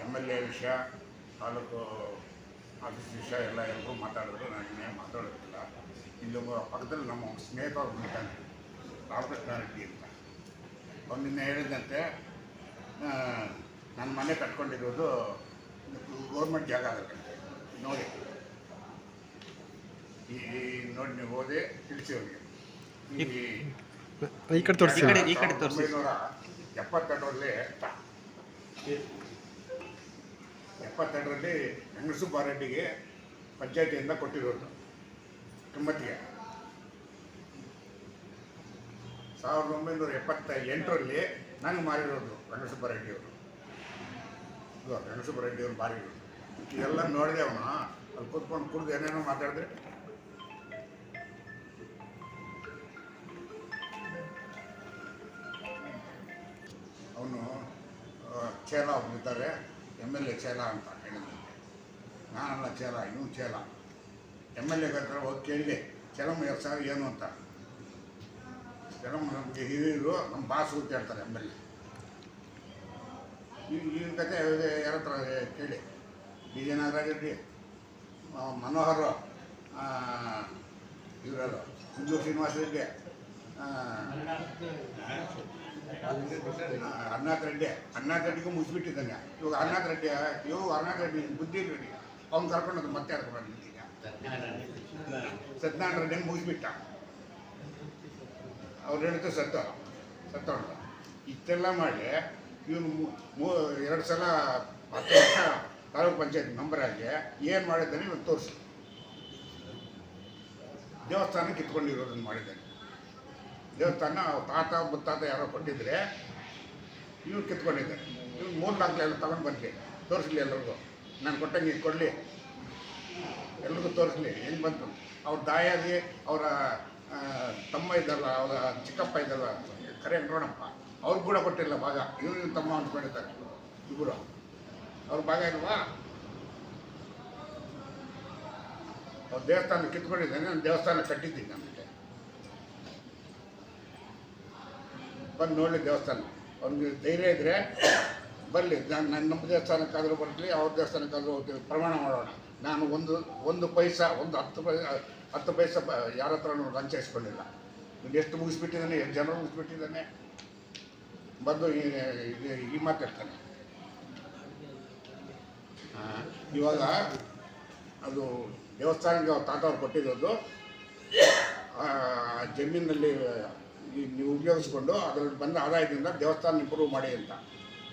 M L A ವಿಷಯ taluk office ವಿಷಯ ಎಲ್ಲ ಎಲ್ಲರೂ ಮಾತಾಡಿದ್ರು. ನಾನು ಇನ್ನೇನು ಮಾತಾಡೋದಿಲ್ಲ. ಇಲ್ಲಿ ಪಕ್ಕದಲ್ಲಿ ನಮ್ಮ ಸ್ನೇಹಿತ ಒಬ್ಬ ಇದ್ದಾನೆ. ರಾಮಕೃಷ್ಣ ರೆಡ್ಡಿ ಅಂತ. ಅವ್ನು ನಿನ್ನೆ ಹೇಳಿದಂತೆ ನನ್ನ ಮನೆ ಕಟ್ಕೊಂಡಿರೋದು ಗೌರ್ಮೆಂಟ್ ಜಾಗ ಆಗಬೇಕಂತೆ ನೋಡಿ. ಈ ನೋಡಿ ನೀವು ಓದಿ ತಿಳಿಸಿ ಅವ್ರಿಗೆ ಈ ಕಡೆ ತೋರಿಸಿ ಈ ಕಡೆ- ಈ ಕಡೆ ತೋರ್ಸಿ. ಒಂಬೈನೂರ ಎಪ್ಪತ್ತೆರಡರಲ್ಲಿ ಎಪ್ಪತ್ತೆರಡರಲ್ಲಿ ವೆಂಕಟಸುಬ್ಬಾರೆಡ್ಡಿಗೆ ಪಂಚಾಯತಿಯಿಂದ ಕೊಟ್ಟಿರೋದು. ಕಿಮ್ಮತ್ತಿಗೆ. ಸಾವಿರದ ಒಂಬೈನೂರ ಎಪ್ಪತ್ತ ಎಂಟರಲ್ಲಿ ನಂಗೆ ಮಾರಿರೋದು ವೆಂಕಟಸುಬ್ಬರೆಡ್ಡಿಯವರು ಇದು ವೆಂಕಟಸುಬ್ಬರೆಡ್ಡಿಯವರು ಮಾರಿರೋದು. ಇದೆಲ್ಲ ನೋಡಿದೆ ಅವನು. ಅಲ್ಲಿ ಕೂತ್ಕೊಂಡು ಕುಡಿದು ಏನೇನೋ ಮಾತಾಡಿದ್ರೆ. ಅವನು ಚೇಲ ಒಬ್ಬರಿದ್ದಾರೆ ಎಂ ಎಲ್ ಎ ಚೇಲ ಅಂತ ಹೇಳಿದ್ರು ನಾನಲ್ಲ ಚೇಲ ಇವನು ಚೇಲ ಎಂ ಎಲ್ ಎ ಹತ್ರ ಹೋಗಿ ಕೇಳಿ ಚಲಮ್ ಎರಡು ಸಾವಿರ ಏನು ಅಂತ. ಚಲಮ್ ನಮಗೆ ಹಿರಿಯರು ನಮ್ಮ ಬಾಸು ಹೇಳ್ತಾರೆ ಎಂ ಎಲ್ ಎ ಈ ಈಗಿನ ಕತೆ ಯಾರ ಹತ್ರ ಕೇಳಿ. ಡಿ ಜೆ ನಾಗರಾಜರೆಡ್ಡಿ ಮನೋಹರ್ ಇವರಲ್ಲ ಕುಂಜು ಶ್ರೀನಿವಾಸ ರೆಡ್ಡಿ ಅಣ್ಣಾಥ್ ರೆಡ್ಡಿ ಅರ್ನಾಥ್ ರೆಡ್ಡಿಗೂ ಮುಗಿಸ್ಬಿಟ್ಟಿದ್ದಾನೆ. ಇವಾಗ ಅರ್ನಾಥ್ ರೆಡ್ಡಿ ಇವಾಗ ಅರ್ನಾಥ್ ರೆಡ್ಡಿ ಬುದ್ಧಿ ರೆಡ್ಡಿ ಅವ್ನು ಕರ್ಕೊಂಡು ಮತ್ತೆ ಕರ್ಕೊಂಡು ಈಗ ಸತ್ಯನಾರಾಯಣ ರೆಡ್ಡಿ ಮುಗಿಸ್ಬಿಟ್ಟ. ಅವ್ರು ಹೇಳಿದ್ರು ಸತ್ತ ಸತ್ತವಣ್ಣ ಇಷ್ಟೆಲ್ಲ ಮಾಡಿ ಇವನು ಎರಡು ಸಲ ಹತ್ತು ವರ್ಷ ತಾಲೂಕು ಪಂಚಾಯತ್ ಮೆಂಬರ್ ಆಗಿ ಏನು ಮಾಡಿದ್ದಾನೆ ಇವನು ತೋರಿಸಿ. ದೇವಸ್ಥಾನಕ್ಕೆ ಇಟ್ಕೊಂಡಿರೋದನ್ನು ಮಾಡಿದ್ದಾನೆ. ದೇವಸ್ಥಾನ ತಾತ ಮುತ್ತಾತ ಯಾರೋ ಕೊಟ್ಟಿದ್ರೆ ಇವ್ರು ಕಿತ್ಕೊಂಡಿದ್ದೆ ಇವ್ರು ಮೂರು ದಾಖಲೆ ಎಲ್ಲ ತಗೊಂಡು ಬರಲಿ ತೋರಿಸ್ಲಿ ಎಲ್ರಿಗೂ. ನಾನು ಕೊಟ್ಟಂಗೆ ಕೊಡಲಿ. ಎಲ್ರಿಗೂ ತೋರಿಸ್ಲಿ. ಹೆಂಗೆ ಬಂತು? ಅವ್ರ ದಾಯಾದಿ, ಅವರ ತಮ್ಮ ಇದ್ದಲ್ಲ ಅವರ ಚಿಕ್ಕಪ್ಪ ಇದ್ದಲ್ಲ ಕರೆ ನೋಡಪ್ಪ. ಅವ್ರಿಗೆ ಕೂಡ ಕೊಟ್ಟಿಲ್ಲ ಭಾಗ. ಇವನು ತಮ್ಮ ಅಂದ್ಕೊಂಡಿದ್ದಾರೆ ಇಬ್ಬರು ಅವ್ರ ಭಾಗ ಇಲ್ವಾ? ಅವ್ರ ದೇವಸ್ಥಾನ ಕಿತ್ಕೊಂಡಿದ್ದಾನೆ, ನಾನು ದೇವಸ್ಥಾನ ಕಟ್ಟಿದ್ದೀನಿ. ನಮಗೆ ಬಂದು ನೋಡಲಿ ದೇವಸ್ಥಾನ. ಅವ್ನಿಗೆ ಧೈರ್ಯ ಇದ್ದರೆ ಬರಲಿ. ನಾನು ನನ್ನ ನಮ್ಮ ದೇವಸ್ಥಾನಕ್ಕಾದರೂ ಬರಲಿ, ಅವ್ರ ದೇವಸ್ಥಾನಕ್ಕಾದರೂ ಹೋಗ್ತೀವಿ. ಪ್ರಮಾಣ ಮಾಡೋಣ. ನಾನು ಒಂದು ಒಂದು ಪೈಸಾ, ಒಂದು ಹತ್ತು ಪೈ ಹತ್ತು ಪೈಸ ಯಾರ ಹತ್ರ ಲಂಚ ಇಸ್ಕೊಂಡಿಲ್ಲ ಎಷ್ಟು ಮುಗಿಸ್ಬಿಟ್ಟಿದ್ದಾನೆ, ಎಷ್ಟು ಜನ ಮುಗಿಸ್ಬಿಟ್ಟಿದ್ದಾನೆ, ಬಂದು ಈ ಮಾತಾಡ್ತಾನೆ. ಇವಾಗ ಅದು ದೇವಸ್ಥಾನಕ್ಕೆ ಅವ್ರ ತಾತ ಅವ್ರು ಕೊಟ್ಟಿರೋದು ಜಮೀನಲ್ಲಿ ನೀವು ಉಪಯೋಗಿಸ್ಕೊಂಡು ಅದರಲ್ಲಿ ಬಂದ ಆದಾಯದಿಂದ ದೇವಸ್ಥಾನ ಇಂಪ್ರೂವ್ ಮಾಡಿ ಅಂತ.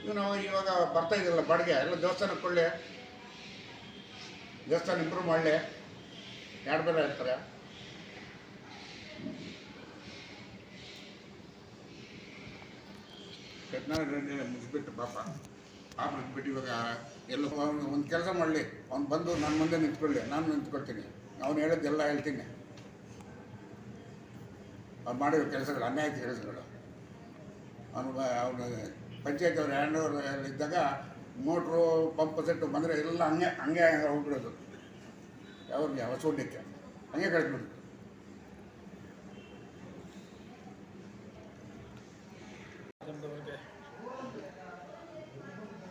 ಇವನು ಇವಾಗ ಬರ್ತಾ ಇದೆಯಲ್ಲ ಬಾಡಿಗೆ, ಎಲ್ಲ ದೇವಸ್ಥಾನಕ್ಕೆ ಕೊಡಲೆ ದೇವಸ್ಥಾನ ಇಂಪ್ರೂವ್ ಮಾಡಲಿ. ಎರಡು ಬೇರೆ ಇರ್ತಾರೆ? ಮುಗಿಸ್ಬಿಟ್ಟು ಪಾಪ. ಪಾಪ ಮುಗಿಸ್ಬಿಟ್ಟು ಇವಾಗ ಎಲ್ಲ ಒಂದು ಕೆಲಸ ಮಾಡಲಿ. ಅವ್ನು ಬಂದು ನನ್ನ ಮುಂದೆ ನಿಂತ್ಕೊಳ್ಳಿ, ನಾನು ನಿಂತ್ಕೊಳ್ತೀನಿ. ಅವ್ನು ಹೇಳೋದೆಲ್ಲ ಹೇಳ್ತೀನಿ. ಅವ್ನು ಮಾಡಿರೋ ಕೆಲಸಗಳು ಅನ್ಯಾಯದ ಕೆಲಸಗಳು. ಅವನು ಅವನು ಪಂಚಾಯತ್ ಅವ್ರು ಹ್ಯಾಂಡ್ ಇದ್ದಾಗ ಮೋಟ್ರು, ಪಂಪ್ ಸೆಟ್ಟು ಬಂದರೆ ಎಲ್ಲ ಹಂಗೆ ಹಂಗೆ ಹೋಗ್ಬಿಡೋದು. ಅವ್ರಿಗೆ ಹೊಸೋಡ್ಲಿಕ್ಕೆ ಹಂಗೆ ಕಳಿಸ್ಬಿಡೋದು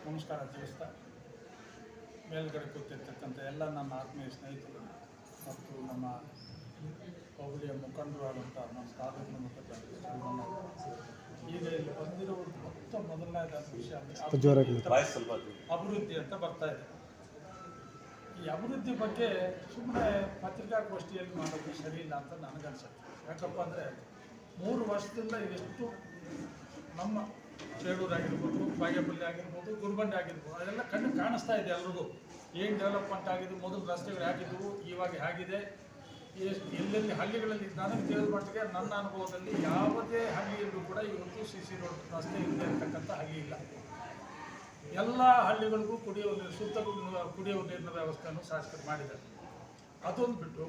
ನಮಸ್ಕಾರ ತಿಳಿಸ್ತಾ, ಮೇಲ್ಗಡೆ ಕೂತಿರ್ತಕ್ಕಂಥ ಎಲ್ಲ ನನ್ನ ಆತ್ಮೀಯ ಸ್ನೇಹಿತರು ಮತ್ತು ನಮ್ಮ ಹೋಬಳಿಯ ಮುಖಂಡರಾದಂಥ ನಮ್ಮ ತಾಲೂಕಿನ ಮುಖಂಡ ಈಗ ಇಲ್ಲಿ ಬಂದಿರೋ ಮೊತ್ತ ಮೊದಲನೇದಾದ ವಿಷಯ ಅಭಿವೃದ್ಧಿ ಅಂತ ಬರ್ತಾ ಇದೆ. ಈ ಅಭಿವೃದ್ಧಿ ಬಗ್ಗೆ ಸುಮ್ಮನೆ ಪತ್ರಿಕಾಗೋಷ್ಠಿಯಲ್ಲಿ ಮಾಡೋದು ಸರಿ ಇಲ್ಲ ಅಂತ ನನಗನ್ಸುತ್ತೆ. ಯಾಕಪ್ಪ ಅಂದರೆ ಮೂರು ವರ್ಷದಿಂದ ಇದೆಷ್ಟು ನಮ್ಮ ಚೇಳೂರಾಗಿರ್ಬೋದು ಬಾಗೇಪಲ್ಲಿ ಆಗಿರ್ಬೋದು ಗುರುಬಂಡೆ ಆಗಿರ್ಬೋದು ಅದೆಲ್ಲ ಕಣ್ಣು ಕಾಣಿಸ್ತಾ ಇದೆ ಎಲ್ರಿಗೂ. ಏನು ಡೆವಲಪ್ಮೆಂಟ್ ಆಗಿದೆ ಮೊದಲು ರಸ್ತೆಗಳು ಹೇಗಿದ್ದವು ಇವಾಗ ಹೇಗಿದೆ ಎಲ್ಲೆಲ್ಲಿ ಹಳ್ಳಿಗಳಲ್ಲಿ ನನಗೆ ತಿಳಿದ ಮಟ್ಟಿಗೆ ನನ್ನ ಅನುಭವದಲ್ಲಿ ಯಾವುದೇ ಹಳ್ಳಿಯಲ್ಲೂ ಕೂಡ ಇವತ್ತು ಸಿ ಸಿ ರೋಡ್ ರಸ್ತೆ ಇಲ್ಲದೆ ಇರತಕ್ಕಂಥ ಹಳ್ಳಿ ಇಲ್ಲ. ಎಲ್ಲ ಹಳ್ಳಿಗಳಿಗೂ ಕುಡಿಯುವ ನೀರು, ಶುದ್ಧ ಕುಡಿಯುವ ನೀರಿನ ವ್ಯವಸ್ಥೆಯನ್ನು ಶಾಸಕರು ಮಾಡಿದ್ದಾರೆ. ಅದೊಂದು ಬಿಟ್ಟು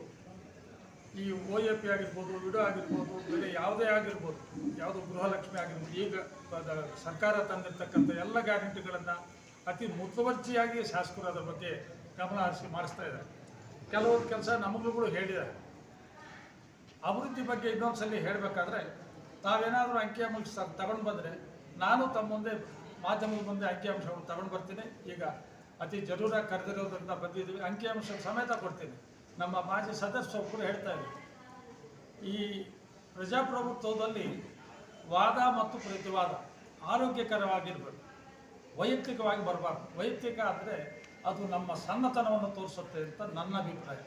ಈ ಒ ಎ ಪಿ ಆಗಿರ್ಬೋದು ವಿಡೋ ಆಗಿರ್ಬೋದು, ಬೇರೆ ಯಾವುದೇ ಆಗಿರ್ಬೋದು, ಯಾವುದು ಗೃಹಲಕ್ಷ್ಮಿ ಆಗಿರ್ಬೋದು, ಈಗ ಸರ್ಕಾರ ತಂದಿರತಕ್ಕಂಥ ಎಲ್ಲ ಗ್ಯಾರಂಟಿಗಳನ್ನು ಅತಿ ಮುತುವರ್ಜಿಯಾಗಿ ಶಾಸಕರು ಅದರ ಬಗ್ಗೆ ಗಮನ ಹರಿಸಿ ಮಾಡಿಸ್ತಾ ಇದ್ದಾರೆ. ಕೆಲವೊಂದು ಕೆಲಸ ನಮಗೂ ಹೇಳಿದ್ದಾರೆ. ಅಭಿವೃದ್ಧಿ ಬಗ್ಗೆ ಇನ್ನೊಂದು ಸಲ ಹೇಳಬೇಕಾದ್ರೆ, ತಾವೇನಾದರೂ ಅಂಕಿಅಂಶ ತಗೊಂಡು ಬಂದರೆ, ನಾನು ತಮ್ಮ ಮುಂದೆ, ಮಾಧ್ಯಮದ ಮುಂದೆ ಅಂಕಿಅಂಶವನ್ನು ತಗೊಂಡು ಬರ್ತೀನಿ. ಈಗ ಅತಿ ಜರೂರಾಗಿ ಕರೆದಿರೋದ್ರಿಂದ ಬಂದಿದ್ದೀವಿ. ಅಂಕಿಅಂಶ ಸಮೇತ ಕೊಡ್ತೀನಿ. ನಮ್ಮ ಮಾಜಿ ಸದಸ್ಯರು ಕೂಡ ಹೇಳ್ತಾ ಇದ್ದೀವಿ ಈ ಪ್ರಜಾಪ್ರಭುತ್ವದಲ್ಲಿ ವಾದ ಮತ್ತು ಪ್ರತಿವಾದ ಆರೋಗ್ಯಕರವಾಗಿರಬೇಕು. ವೈಯಕ್ತಿಕವಾಗಿ ಬರಬಾರ್ದು. ವೈಯಕ್ತಿಕ ಆದರೆ ಅದು ನಮ್ಮ ಸಣ್ಣತನವನ್ನು ತೋರಿಸುತ್ತೆ ಅಂತ ನನ್ನ ಅಭಿಪ್ರಾಯ.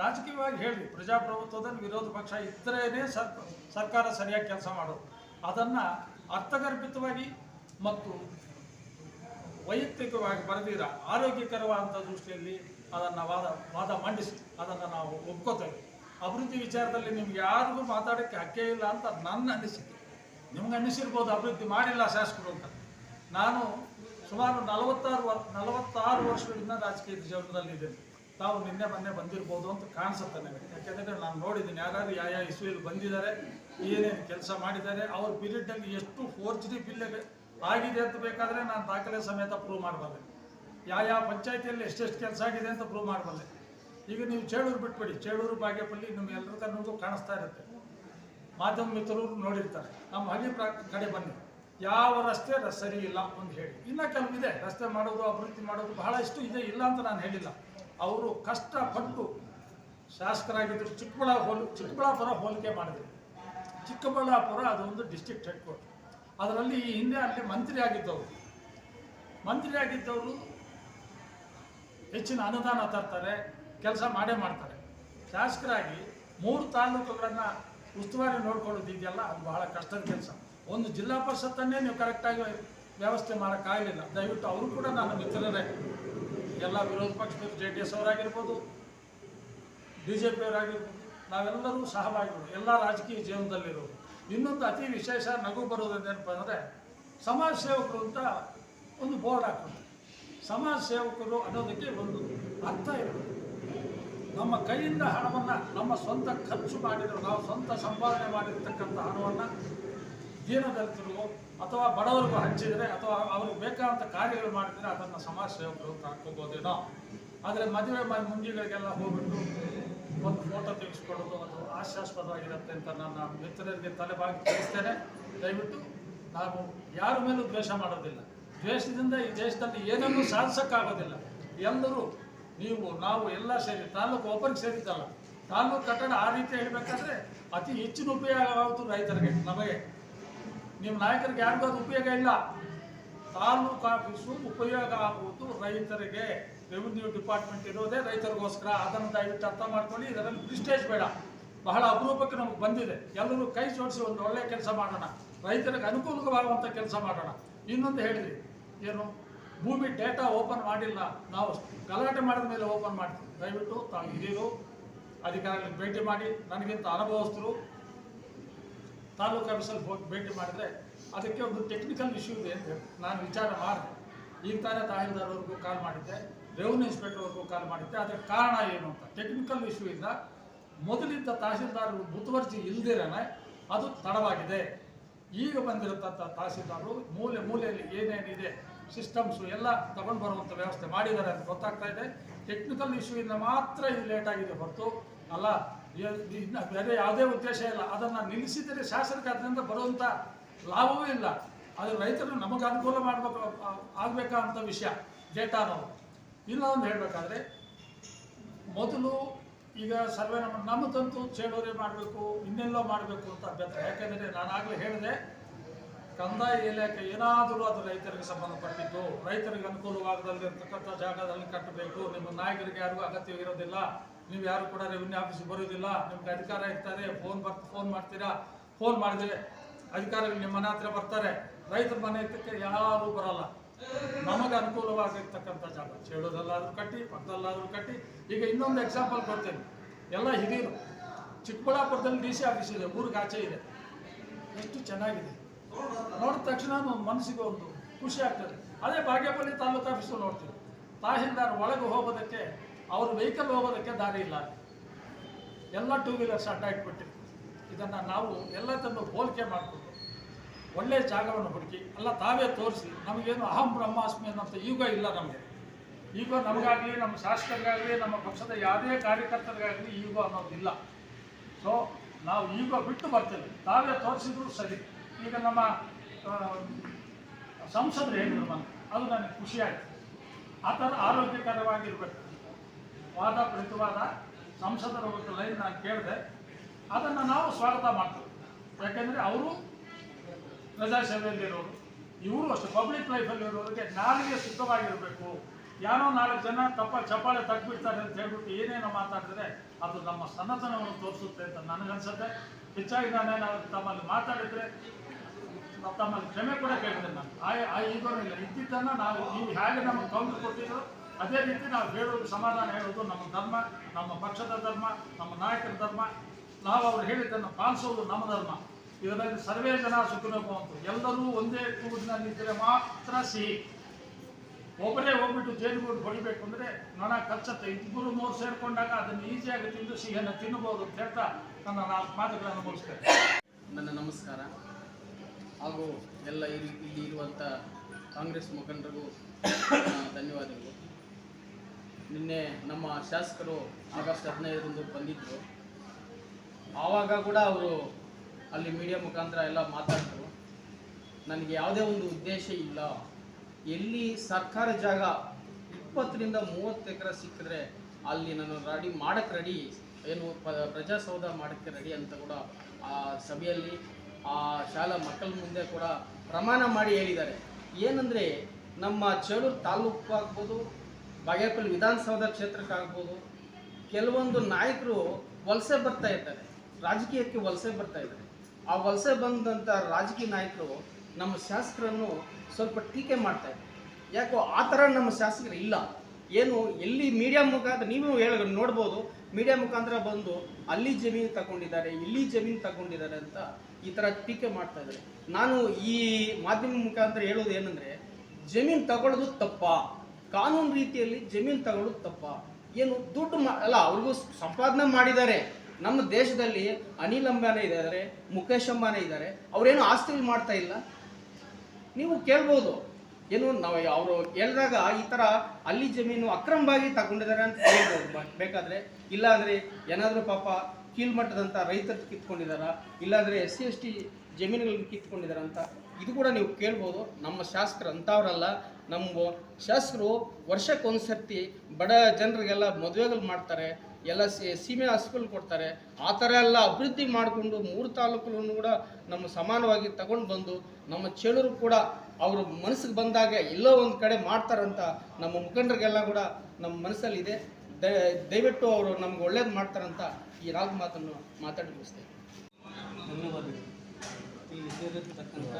ರಾಜಕೀಯವಾಗಿ ಹೇಳಿ, ಪ್ರಜಾಪ್ರಭುತ್ವದಲ್ಲಿ ವಿರೋಧ ಪಕ್ಷ ಇದ್ದರೇ ಸರ್, ಸರ್ಕಾರ ಸರಿಯಾಗಿ ಕೆಲಸ ಮಾಡೋದು. ಅದನ್ನು ಅರ್ಥಗರ್ಭಿತವಾಗಿ ಮತ್ತು ವೈಯಕ್ತಿಕವಾಗಿ ಬರೆದಿರ ಆರೋಗ್ಯಕರವಾದಂಥ ದೃಷ್ಟಿಯಲ್ಲಿ ಅದನ್ನು ವಾದ ವಾದ ಮಂಡಿಸಿ, ಅದನ್ನು ನಾವು ಒಪ್ಕೋತೇವೆ. ಅಭಿವೃದ್ಧಿ ವಿಚಾರದಲ್ಲಿ ನಿಮ್ಗೆ ಯಾರಿಗೂ ಮಾತಾಡೋಕ್ಕೆ ಹಕ್ಕೇ ಇಲ್ಲ ಅಂತ ನನ್ನ ಅನಿಸಿಕೆ. ನಿಮ್ಗೆ ಅನ್ನಿಸಿರ್ಬೋದು ಅಭಿವೃದ್ಧಿ ಮಾಡಿಲ್ಲ ಶಾಸಕರು ಅಂತ. ನಾನು ಸುಮಾರು ನಲವತ್ತಾರು ನಲವತ್ತಾರು ವರ್ಷಗಳಿಂದ ರಾಜಕೀಯ ಜೀವನದಲ್ಲಿದ್ದೇನೆ ತಾವು ನಿನ್ನೆ ಮೊನ್ನೆ ಬಂದಿರ್ಬೋದು ಅಂತ ಕಾಣಿಸುತ್ತೆ ನನಗೆ ಯಾಕೆಂದರೆ ನಾನು ನೋಡಿದ್ದೀನಿ, ಯಾರ್ಯಾರು ಯಾವ ಯಾವ ಬಂದಿದ್ದಾರೆ, ಏನೇನು ಕೆಲಸ ಮಾಡಿದ್ದಾರೆ, ಅವ್ರ ಪೀರಿಯಡ್ನಲ್ಲಿ ಎಷ್ಟು ಫೋರ್ಜರಿ ಬಿಲ್ ಆಗಿದೆ ಅಂತ ಬೇಕಾದರೆ ನಾನು ದಾಖಲೆ ಸಮೇತ ಪ್ರೂವ್ ಮಾಡಬಲ್ಲೆ. ಯಾವ ಯಾವ ಪಂಚಾಯತಿಯಲ್ಲಿ ಎಷ್ಟೆಷ್ಟು ಕೆಲಸ ಆಗಿದೆ ಅಂತ ಪ್ರೂವ್ ಮಾಡಬಲ್ಲೆ. ಈಗ ನೀವು ಚೇಳೂರು ಬಿಟ್ಬಿಡಿ, ಚೇಳೂರು ಬಾಗೇಪಲ್ಲಿ ನಿಮ್ಮ ಎಲ್ಲರ ಕಾಣಿಸ್ತಾ ಇರುತ್ತೆ. ಮಾಧ್ಯಮ ಮಿತ್ರರು ನೋಡಿರ್ತಾರೆ. ನಮ್ಮ ಹಳ್ಳಿ ಪ್ರಾ ಕಡೆ ಬನ್ನಿ. ಯಾವ ರಸ್ತೆ ಸರಿ ಇಲ್ಲ ಅಂತ ಹೇಳಿ. ಇನ್ನೂ ಕೆಲವಿದೆ. ರಸ್ತೆ ಮಾಡೋದು, ಅಭಿವೃದ್ಧಿ ಮಾಡೋದು ಬಹಳಷ್ಟು ಇದೆ, ಇಲ್ಲ ಅಂತ ನಾನು ಹೇಳಿಲ್ಲ. ಅವರು ಕಷ್ಟಪಟ್ಟು ಶಾಸಕರಾಗಿದ್ದರು ಚಿಕ್ಕಬಳ್ಳಾ ಚಿಕ್ಕಬಳ್ಳಾಪುರ ಹೋಲಿಕೆ ಮಾಡಿದ್ರು. ಚಿಕ್ಕಬಳ್ಳಾಪುರ ಅದೊಂದು ಡಿಸ್ಟ್ರಿಕ್ಟ್ ಹೆಡ್ ಕ್ವಾರ್ಟರ್ ಅದರಲ್ಲಿ ಈ ಹಿಂದೆ ಅಲ್ಲಿ ಮಂತ್ರಿ ಆಗಿದ್ದವರು. ಮಂತ್ರಿ ಆಗಿದ್ದವರು ಹೆಚ್ಚಿನ ಅನುದಾನ ತರ್ತಾರೆ, ಕೆಲಸ ಮಾಡೇ ಮಾಡ್ತಾರೆ. ಶಾಸಕರಾಗಿ ಮೂರು ತಾಲೂಕುಗಳನ್ನು ಉಸ್ತುವಾರಿ ನೋಡ್ಕೊಳ್ಳೋದಿದೆಯಲ್ಲ, ಅದು ಬಹಳ ಕಷ್ಟದ ಕೆಲಸ. ಒಂದು ಜಿಲ್ಲಾ ಪರಿಷತ್ತನ್ನೇ ನೀವು ಕರೆಕ್ಟಾಗಿ ವ್ಯವಸ್ಥೆ ಮಾಡೋಕ್ಕಾಗಲಿಲ್ಲ ದಯವಿಟ್ಟು ಅವರು ಕೂಡ ನನ್ನ ಮಿತ್ರರೇ. ಎಲ್ಲ ವಿರೋಧ ಪಕ್ಷದ ಜೆ ಡಿ ಎಸ್ ಅವರಾಗಿರ್ಬೋದು, ಬಿ ಜೆ ಪಿಯವರಾಗಿರ್ಬೋದು ನಾವೆಲ್ಲರೂ ಸಹಭಾಗಿಗಳು. ಎಲ್ಲ ರಾಜಕೀಯ ಜೀವನದಲ್ಲಿರೋರು. ಇನ್ನೊಂದು ಅತಿ ವಿಶೇಷ ನಗು ಬರೋದೇನಪ್ಪ ಅಂದರೆ, ಸಮಾಜ ಸೇವಕರು ಅಂತ ಒಂದು ಬೋರ್ಡ್ ಹಾಕೋದು ಸಮಾಜ ಸೇವಕರು ಅನ್ನೋದಕ್ಕೆ ಒಂದು ಅರ್ಥ ಇರೋದು ನಮ್ಮ ಕೈಯಿಂದ ಹಣವನ್ನು ನಮ್ಮ ಸ್ವಂತ ಖರ್ಚು ಮಾಡಿರೋ ನಾವು ಸ್ವಂತ ಸಂಪಾದನೆ ಮಾಡಿರ್ತಕ್ಕಂಥ ಹಣವನ್ನು ದೀನದಲಿತರಿಗೋ ಅಥವಾ ಬಡವರಿಗೂ ಹಂಚಿದರೆ ಅಥವಾ ಅವ್ರಿಗೆ ಬೇಕಾದಂಥ ಕಾರ್ಯಗಳು ಮಾಡಿದರೆ ಅದನ್ನು ಸಮಾಜ ಸೇವಕರು ಅಂತ ಹಾಕೋಬೋದೇನೋ ಆದರೆ ಮದುವೆ ಮುಂಜಿಗಳಿಗೆಲ್ಲ ಹೋಗ್ಬಿಟ್ಟು ಒಂದು ಫೋಟೋ ತೆಗೆಸ್ಕೊಡೋದು ಅದು ಹಾಸ್ಯಾಸ್ಪದವಾಗಿರುತ್ತೆ ಅಂತ ನನ್ನ ಮಿತ್ರರಿಗೆ ತಲೆಬಾಗಿ ತಿಳಿಸ್ತೇನೆ. ದಯವಿಟ್ಟು ನಾವು ಯಾರ ಮೇಲೂ ದ್ವೇಷ ಮಾಡೋದಿಲ್ಲ. ದ್ವೇಷದಿಂದ ಈ ದೇಶದಲ್ಲಿ ಏನನ್ನೂ ಸಾಧಿಸೋಕ್ಕಾಗೋದಿಲ್ಲ. ಎಲ್ಲರೂ ನೀವು, ನಾವು ಎಲ್ಲ ಸೇರಿ, ತಾಲೂಕು ಒಬ್ಬರಿಗೆ ಸೇರಿದ್ದಲ್ಲ. ತಾಲೂಕು ಕಟ್ಟಡ ಆ ರೀತಿ ಹೇಳಬೇಕಾದ್ರೆ ಅತಿ ಹೆಚ್ಚಿನ ಉಪಯೋಗ ರೈತರಿಗೆ, ನಮಗೆ. ನಿಮ್ಮ ನಾಯಕರಿಗೆ ಯಾರಿಗೂ ಅದು ಉಪಯೋಗ ಇಲ್ಲ. ತಾಲೂಕು ಆಫೀಸು ಉಪಯೋಗ ಆಗುವುದು ರೈತರಿಗೆ. ರೆವಿನ್ಯೂ ಡಿಪಾರ್ಟ್ಮೆಂಟ್ ಇರೋದೇ ರೈತರಿಗೋಸ್ಕರ. ಅದನ್ನು ದಯವಿಟ್ಟು ಅರ್ಥ ಮಾಡ್ಕೊಳ್ಳಿ. ಇದರಲ್ಲಿ ಪ್ರಿಸ್ಟೇಜ್ ಬೇಡ. ಬಹಳ ಅಪರೂಪಕ್ಕೆ ನಮಗೆ ಬಂದಿದೆ. ಎಲ್ಲರೂ ಕೈ ಜೋಡಿಸಿ ಒಂದು ಒಳ್ಳೆ ಕೆಲಸ ಮಾಡೋಣ. ರೈತರಿಗೆ ಅನುಕೂಲವಾಗುವಂಥ ಕೆಲಸ ಮಾಡೋಣ. ಇನ್ನೊಂದು ಹೇಳಿದ್ರಿ ಏನು? ಭೂಮಿ ಡೇಟಾ ಓಪನ್ ಮಾಡಿಲ್ಲ. ನಾವು ಗಲಾಟೆ ಮಾಡಿದ ಮೇಲೆ ಓಪನ್ ಮಾಡ್ತೀವಿ. ದಯವಿಟ್ಟು ತಾವು ಹಿರಿಯರು, ಅಧಿಕಾರಿಗಳಿಗೆ ಭೇಟಿ ಮಾಡಿ. ನನಗಿಂತ ಅನುಭವಸ್ಥರು ತಾಲೂಕು ಆಫೀಸಲ್ಲಿ ಹೋಗಿ ಭೇಟಿ ಮಾಡಿದ್ರೆ ಅದಕ್ಕೆ ಒಂದು ಟೆಕ್ನಿಕಲ್ ಇಶ್ಯೂ ಇದೆ ಅಂತ ನಾನು ವಿಚಾರ ಮಾಡಿದೆ. ಈಗ ತಾನೇ ತಹಸೀಲ್ದಾರ್ವರೆಗೂ ಕಾಲ್ ಮಾಡಿದ್ದೆ ರೆವಿನ್ಯೂ ಇನ್ಸ್ಪೆಕ್ಟರ್ವರೆಗೂ ಕಾಲ್ ಮಾಡಿದ್ದೆ. ಅದಕ್ಕೆ ಕಾರಣ ಏನು ಅಂತ? ಟೆಕ್ನಿಕಲ್ ಇಶ್ಯೂ ಇಂದ ಮೊದಲಿದ್ದ ತಹಸೀಲ್ದಾರ್ ಮುತುವರ್ಜಿ ಇಲ್ದಿರನೆ ಅದು ತಡವಾಗಿದೆ. ಈಗ ಬಂದಿರತಕ್ಕಂಥ ತಹಸೀಲ್ದಾರರು ಮೂಲೆ ಮೂಲೆಯಲ್ಲಿ ಏನೇನಿದೆ ಸಿಸ್ಟಮ್ಸು ಎಲ್ಲ ತಗೊಂಡು ಬರುವಂಥ ವ್ಯವಸ್ಥೆ ಮಾಡಿದ್ದಾರೆ ಅಂತ ಗೊತ್ತಾಗ್ತಾ ಇದೆ. ಟೆಕ್ನಿಕಲ್ ಇಶ್ಯೂ ಇಂದ ಮಾತ್ರ ಇದು ಲೇಟ್ ಆಗಿದೆ ಹೊರತು. ಅಲ್ಲ ಬೇರೆ ಯಾವುದೇ ಉದ್ದೇಶ ಇಲ್ಲ. ಅದನ್ನು ನಿಲ್ಲಿಸಿದರೆ ಶಾಸನಕ್ಕೆ ಅದರಿಂದ ಬರುವಂಥ ಲಾಭವೂ ಇಲ್ಲ. ಅದು ರೈತರು ನಮಗೆ ಅನುಕೂಲ ಮಾಡಬೇಕು ಆಗಬೇಕಾ ಅಂತ ವಿಷಯ. ಡೇಟಾ ನಾವು ಇನ್ನೊಂದು ಹೇಳಬೇಕಾದ್ರೆ, ಮೊದಲು ಈಗ ಸರ್ವೆ ನಮ್ಮ ನಮ್ಮದಂತೂ ಚೇಳೂರೇ ಮಾಡಬೇಕು, ಇನ್ನೆಲ್ಲೋ ಮಾಡಬೇಕು ಅಂತ ಅಭ್ಯಂತರ ಯಾಕೆಂದರೆ ನಾನು ಆಗಲೇ ಹೇಳಿದೆ ಕಂದಾಯ ಇಲಾಖೆ ಏನಾದರೂ ಅದು ರೈತರಿಗೆ ಸಂಬಂಧಪಟ್ಟಿದ್ದು, ರೈತರಿಗೆ ಅನುಕೂಲವಾಗದಲ್ಲಿರ್ತಕ್ಕಂಥ ಜಾಗದಲ್ಲಿ ಕಟ್ಟಬೇಕು. ನಿಮ್ಮ ನಾಯಕರಿಗೆ ಯಾರಿಗೂ ಅಗತ್ಯವಿರೋದಿಲ್ಲ ನೀವು ಯಾರು ಕೂಡ ರೆವಿನ್ಯೂ ಆಫೀಸ್ಗೆ ಬರೋದಿಲ್ಲ ನಿಮ್ಗೆ ಅಧಿಕಾರ ಇರ್ತಾರೆ ಫೋನ್ ಬರ್ತ ಫೋನ್ ಮಾಡ್ತೀರಾ? ಫೋನ್ ಮಾಡಿದ್ರೆ ಅಧಿಕಾರಿಗಳು ನಿಮ್ಮ ಮನೆ ಹತ್ರ ಬರ್ತಾರೆ. ರೈತರ ಮನೆ ಹತ್ರಕ್ಕೆ ಯಾರೂ ಬರಲ್ಲ. ನಮಗೆ ಅನುಕೂಲವಾಗಿರ್ತಕ್ಕಂಥ ಜಾಗ. ಚೇಳೋದಲ್ಲಾದರೂ ಕಟ್ಟಿ, ಪಕ್ಕದಲ್ಲಾದರೂ ಕಟ್ಟಿ. ಈಗ ಇನ್ನೊಂದು ಎಕ್ಸಾಂಪಲ್ ಕೊಡ್ತೇನೆ. ಎಲ್ಲ ಹಿರಿಯರು. ಚಿಕ್ಕಬಳ್ಳಾಪುರದಲ್ಲಿ ಡಿ ಸಿ ಆಫೀಸ್ ಇದೆ. ಊರಿಗೆ ಆಚೆ ಇದೆ. ಎಷ್ಟು ಚೆನ್ನಾಗಿದೆ. ನೋಡಿದ ತಕ್ಷಣ ನಮ್ಮ ಮನಸ್ಸಿಗೆ ಒಂದು ಖುಷಿ ಆಗ್ತದೆ. ಅದೇ ಬಾಗೇಪಲ್ಲಿ ತಾಲೂಕು ಆಫೀಸು ನೋಡ್ತೀವಿ. ತಹಸೀಲ್ದಾರ್ ಒಳಗೆ ಹೋಗೋದಕ್ಕೆ, ಅವ್ರ ವೆಹಿಕಲ್ ಹೋಗೋದಕ್ಕೆ ದಾರಿ ಇಲ್ಲ. ಎಲ್ಲ ಟೂ ವೀಲರ್ಸ್ ಅಡ್ಡ ಇಟ್ಬಿಟ್ಟು ಇದನ್ನು ನಾವು ಎಲ್ಲ ತಂದು ಹೋಲಿಕೆ ಮಾಡಿಕೊಂಡು ಒಳ್ಳೆಯ ಜಾಗವನ್ನು ಹುಡುಕಿ ಅಲ್ಲ ತಾವೇ ತೋರಿಸಿ, ನಮಗೇನು ಅಹಂ ಬ್ರಹ್ಮಾಸ್ಮಿ ಅನ್ನೋಂಥ ಈಗ ಇಲ್ಲ ನಮಗೆ. ಈಗ ನಮಗಾಗಲಿ, ನಮ್ಮ ಶಾಸಕರಿಗಾಗಲಿ, ನಮ್ಮ ಪಕ್ಷದ ಯಾವುದೇ ಕಾರ್ಯಕರ್ತರಿಗಾಗಲಿ ಈಗ ಅನ್ನೋದಿಲ್ಲ. ಸೊ ನಾವು ಈಗ ಬಿಟ್ಟು ಬರ್ತೇವೆ. ತಾವೇ ತೋರಿಸಿದ್ರು ಸರಿ. ಈಗ ನಮ್ಮ ಸಂಸದರು ಹೇಳಿದ್ರು ಅದು ನನಗೆ ಖುಷಿಯಾಯಿತು. ಆ ಥರ ಆರೋಗ್ಯಕರವಾಗಿರ್ಬೇಕು. ವಾದ, ಪ್ರತಿವಾದ, ಸಂಸದರ ಒಂದು ಲೈನ್ ನಾನು ಕೇಳಿದೆ. ಅದನ್ನು ನಾವು ಸ್ವಾಗತ ಮಾಡ್ತೀವಿ. ಯಾಕೆಂದರೆ ಅವರು ಪ್ರಜಾಸೇವೆಯಲ್ಲಿರೋರು ಇವರು ಅಷ್ಟು, ಪಬ್ಲಿಕ್ ಲೈಫಲ್ಲಿರೋರಿಗೆ ನಾಲಿಗೆ ಶುದ್ಧವಾಗಿರಬೇಕು ಯಾರೋ ನಾಲ್ಕು ಜನ ತಪ್ಪ ಚಪ್ಪಾಳೆ ತಗ್ಬಿಡ್ತಾರೆ ಅಂತ ಹೇಳ್ಬಿಟ್ಟು ಏನೇನೋ ಮಾತಾಡಿದ್ರೆ ಅದು ನಮ್ಮ ಸನ್ನತನವನ್ನು ತೋರಿಸುತ್ತೆ ಅಂತ ನನಗನ್ಸುತ್ತೆ ಹೆಚ್ಚಾಗಿ ನಾನೇ ನಾವು ತಮ್ಮಲ್ಲಿ ಮಾತಾಡಿದ್ರೆ ತಮ್ಮಲ್ಲಿ ಕ್ಷಮೆ ಕೂಡ ಕೇಳಿದೆ ನಾನು. ಆ ಆ ಈಗೋನೂ ಇಲ್ಲ. ಇದ್ದಿದ್ದನ್ನು ನಾವು ನೀವು ಹೇಗೆ ನಮಗೆ ಕೌಂಟರ್ ಕೊಟ್ಟಿದ್ರು. ಅದೇ ರೀತಿ ನಾವು ಹೇಳೋದು ಸಮಾಧಾನ ಹೇಳೋದು ನಮ್ಮ ಧರ್ಮ, ನಮ್ಮ ಪಕ್ಷದ ಧರ್ಮ, ನಮ್ಮ ನಾಯಕರ ಧರ್ಮ. ನಾವು ಅವ್ರು ಹೇಳಿದ್ದನ್ನು ಪಾಲಿಸೋದು ನಮ್ಮ ಧರ್ಮ. ಇದರಲ್ಲಿ ಸರ್ವೇ ಜನ ಸುಖಿನೋ ಎಲ್ಲರೂ ಒಂದೇ ಕೂಡಿನಲ್ಲಿದ್ದರೆ ಮಾತ್ರ ಸಿಹಿ. ಒಬ್ಬರೇ ಹೋಗ್ಬಿಟ್ಟು ಜೇನುಗೂಡು ಹೊಡಿಬೇಕು ಅಂದರೆ ನೊಣ ಕಚ್ಚತ್ತೆ ಇಬ್ಬರು ಮೂರು ಸೇರಿಕೊಂಡಾಗ ಅದನ್ನು ಈಸಿಯಾಗಿ ತಿಂದು ಸಿಹಿಯನ್ನು ತಿನ್ನಬಹುದು ಅಂತ ಹೇಳ್ತಾ ನನ್ನ ನಾಲ್ಕು ಮಾತುಗಳನ್ನು ಮುಗಿಸ್ತೇನೆ. ನನ್ನ ನಮಸ್ಕಾರ. ಹಾಗೂ ಎಲ್ಲ ಇಲ್ಲಿ ಇಲ್ಲಿ ಇರುವಂಥ ಕಾಂಗ್ರೆಸ್ ಮುಖಂಡರಿಗೂ ಧನ್ಯವಾದಗಳು. ನಿನ್ನೆ ನಮ್ಮ ಶಾಸಕರು ಆಗಸ್ಟ್ ಹದಿನೈದರಂದು ಬಂದಿದ್ದರು ಆವಾಗ ಕೂಡ ಅವರು ಅಲ್ಲಿ ಮೀಡಿಯಾ ಮುಖಾಂತರ ಎಲ್ಲ ಮಾತಾಡಿದ್ರು. ನನಗೆ ಯಾವುದೇ ಒಂದು ಉದ್ದೇಶ ಇಲ್ಲ. ಎಲ್ಲಿ ಸರ್ಕಾರ ಜಾಗ ಇಪ್ಪತ್ತರಿಂದ ಮೂವತ್ತು ಎಕರೆ ಸಿಕ್ಕಿದ್ರೆ ಅಲ್ಲಿ ನಾನು ರೆಡಿ ಮಾಡಕ್ಕೆ ರೆಡಿ, ಏನು ಪ್ರಜಾಸೌಧ ಮಾಡೋಕ್ಕೆ ರೆಡಿ ಅಂತ ಕೂಡ ಆ ಸಭೆಯಲ್ಲಿ ಆ ಶಾಲಾ ಮಕ್ಕಳ ಮುಂದೆ ಕೂಡ ಪ್ರಮಾಣ ಮಾಡಿ ಹೇಳಿದ್ದಾರೆ. ಏನಂದರೆ ನಮ್ಮ ಚೇಳೂರು ತಾಲೂಕು ಆಗ್ಬೋದು, ಬಾಗೇಪಲ್ಲಿ ವಿಧಾನಸೌಧ ಕ್ಷೇತ್ರಕ್ಕಾಗ್ಬೋದು, ಕೆಲವೊಂದು ನಾಯಕರು ವಲಸೆ ಬರ್ತಾ ಇದ್ದಾರೆ, ರಾಜಕೀಯಕ್ಕೆ ವಲಸೆ ಬರ್ತಾ ಇದ್ದಾರೆ. ಆ ವಲಸೆ ಬಂದಂಥ ರಾಜಕೀಯ ನಾಯಕರು ನಮ್ಮ ಶಾಸಕರನ್ನು ಸ್ವಲ್ಪ ಟೀಕೆ ಮಾಡ್ತಾ ಇದ್ದೆ. ಯಾಕೋ ಆ ಥರ ನಮ್ಮ ಶಾಸಕರು ಇಲ್ಲ. ಏನು, ಎಲ್ಲಿ ಮೀಡಿಯಾ ಮುಖಾಂತರ ನೀವು ಹೇಳ ನೋಡ್ಬೋದು ಮೀಡಿಯಾ ಮುಖಾಂತರ ಬಂದು ಅಲ್ಲಿ ಜಮೀನು ತಗೊಂಡಿದ್ದಾರೆ, ಇಲ್ಲಿ ಜಮೀನು ತಗೊಂಡಿದ್ದಾರೆ ಅಂತ ಈ ಥರ ಟೀಕೆ ಮಾಡ್ತಾ ಇದ್ದಾರೆ. ನಾನು ಈ ಮಾಧ್ಯಮ ಮುಖಾಂತರ ಹೇಳೋದು ಏನಂದರೆ, ಜಮೀನು ತಗೊಳ್ಳೋದು ತಪ್ಪ. ಕಾನೂನು ರೀತಿಯಲ್ಲಿ ಜಮೀನು ತಗೊಳ್ಳೋದು ತಪ್ಪ. ಏನು, ದುಡ್ಡು ಮಾ, ಅಲ್ಲ, ಅವ್ರಿಗೂ ಸಂಪಾದನೆ ಮಾಡಿದ್ದಾರೆ. ನಮ್ಮ ದೇಶದಲ್ಲಿ ಅನಿಲ್ ಅಂಬಾನಿ ಇದ್ದಾರೆ ಮುಖೇಶ್ ಅಂಬಾನಿ ಇದ್ದಾರೆ. ಅವರೇನು ಆಸ್ತಿಗಳು ಮಾಡ್ತಾ ಇಲ್ಲ? ನೀವು ಕೇಳ್ಬೋದು. ಏನು ನಾವು ಅವರು ಹೇಳಿದಾಗ ಈ ಥರ ಅಲ್ಲಿ ಜಮೀನು ಅಕ್ರಮವಾಗಿ ತಗೊಂಡಿದ್ದಾರೆ ಅಂತ ಹೇಳ್ಬೋದು. ಬೇಕಾದರೆ ಬೇಕಾದ್ರೆ ಇಲ್ಲ ಅಂದರೆ ಏನಾದರೂ ಪಾಪ ಕೀಳ್ಮಟ್ಟದಂಥ ರೈತರು ಕಿತ್ಕೊಂಡಿದ್ದಾರಾ? ಇಲ್ಲಾಂದರೆ ಎಸ್ ಸಿ, ಎಸ್ ಟಿ ಜಮೀನುಗಳನ್ನು ಕಿತ್ಕೊಂಡಿದ್ದಾರೆ ಅಂತ ಇದು ಕೂಡ ನೀವು ಕೇಳ್ಬೋದು. ನಮ್ಮ ಶಾಸಕರು ಅಂಥವ್ರಲ್ಲ. ನಮ್ಮ ಶಾಸಕರು ವರ್ಷಕ್ಕೊಂದು ಸರ್ತಿ ಬಡ ಜನರಿಗೆಲ್ಲ ಮದುವೆಗಳು ಮಾಡ್ತಾರೆ. ಎಲ್ಲ ಸಿ- ಸೀಮೆ ಹಸುಗಳು ಕೊಡ್ತಾರೆ. ಆ ಥರ ಎಲ್ಲ ಅಭಿವೃದ್ಧಿ ಮಾಡಿಕೊಂಡು ಮೂರು ತಾಲೂಕುಗಳನ್ನು ಕೂಡ ನಮ್ಮ ಸಮಾನವಾಗಿ ತಗೊಂಡು ಬಂದು ನಮ್ಮ ಚೇಳೂರು ಕೂಡ ಅವರು ಮನಸ್ಸಿಗೆ ಬಂದಾಗ ಎಲ್ಲೋ ಒಂದು ಕಡೆ ಮಾಡ್ತಾರಂತ ನಮ್ಮ ಮುಖಂಡರಿಗೆಲ್ಲ ಕೂಡ ನಮ್ಮ ಮನಸ್ಸಲ್ಲಿ ಇದೆ. ದಯವಿಟ್ಟು ಅವರು ನಮ್ಗೆ ಒಳ್ಳೇದು ಮಾಡ್ತಾರಂತ ಈ ನಾಲ್ಕು ಮಾತನ್ನು ಮಾತಾಡಿ ಮುಗಿಸ್ತೇನೆ. ಧನ್ಯವಾದಗಳು. ಇಲ್ಲಿ ಸೇರಿರ್ತಕ್ಕಂಥ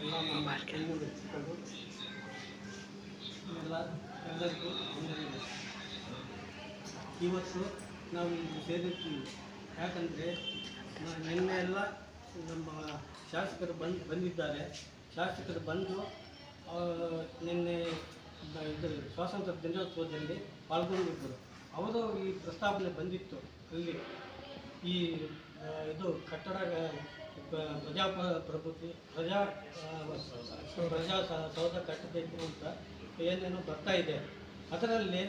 ಎಲ್ಲ ನಮ್ಮ ಕೈಗೂ ಮೆಚ್ಚಿಕೊಂಡು ಎಲ್ಲರಿಗೂ ಇವತ್ತು ನಾವು ಇಲ್ಲಿ ಸೇರಿರ್ತೀವಿ ಯಾಕಂದರೆ ನಿನ್ನೆ ಎಲ್ಲ ನಮ್ಮ ಶಾಸಕರು ಬಂದು, ಬಂದಿದ್ದಾರೆ. ಶಾಸಕರು ಬಂದು ನಿನ್ನೆ ಇದು ಸ್ವಾತಂತ್ರ್ಯ ದಿನೋತ್ಸವದಲ್ಲಿ ಪಾಲ್ಗೊಂಡಿದ್ದರು. ಅವರು ಈ ಪ್ರಸ್ತಾವನೆ ಬಂದಿತ್ತು ಅಲ್ಲಿ. ಈ ಇದು ಕಟ್ಟಡ ಪ್ರಜಾ ಪ್ರಭುತ್ವ ಪ್ರಜಾ ಪ್ರಜಾ ಸೌಧ ಕಟ್ಟಬೇಕು ಅಂತ ಏನೇನೋ ಬರ್ತಾ ಇದೆ. ಅದರಲ್ಲಿ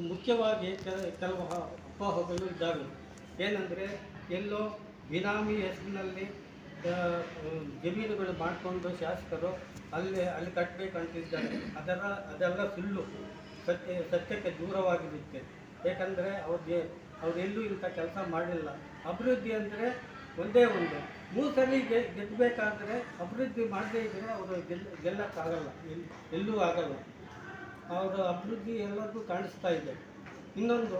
ಮುಖ್ಯವಾಗಿ ಕೆಲ- ಕೆಲವು ಅಪೋಹಗಳು ಇದ್ದಾವೆ. ಏನಂದರೆ, ಎಲ್ಲೋ ಬಿನಾಮಿ ಹೆಸರಿನಲ್ಲಿ ಜಮೀನುಗಳು ಮಾಡಿಕೊಂಡು ಶಾಸಕರು ಅಲ್ಲಿ ಅಲ್ಲಿ ಕಟ್ಟಬೇಕಂತಿದ್ದಾರೆ ಅದರ ಅದೆಲ್ಲ ಸುಳ್ಳು. ಸತ್ಯ ಸತ್ಯಕ್ಕೆ ದೂರವಾಗಿರುತ್ತೆ ಏಕೆಂದರೆ ಅವ್ರಿಗೆ ಅವರೆಲ್ಲೂ ಇಂಥ ಕೆಲಸ ಮಾಡಿಲ್ಲ. ಅಭಿವೃದ್ಧಿ ಅಂದರೆ ಒಂದೇ ಒಂದು. ಮೂರು ಸಲ ಗೆ ಗೆಲ್ಲಬೇಕಾದ್ರೆ ಅಭಿವೃದ್ಧಿ ಮಾಡದೇ ಇದ್ದರೆ ಅವರು ಗೆಲ್ಲ ಗೆಲ್ಲಕ್ಕಾಗಲ್ಲ. ಎಲ್ಲೂ ಆಗಲ್ಲ. ಅವರ ಅಭಿವೃದ್ಧಿ ಎಲ್ಲರಿಗೂ ಕಾಣಿಸ್ತಾ ಇದೆ. ಇನ್ನೊಂದು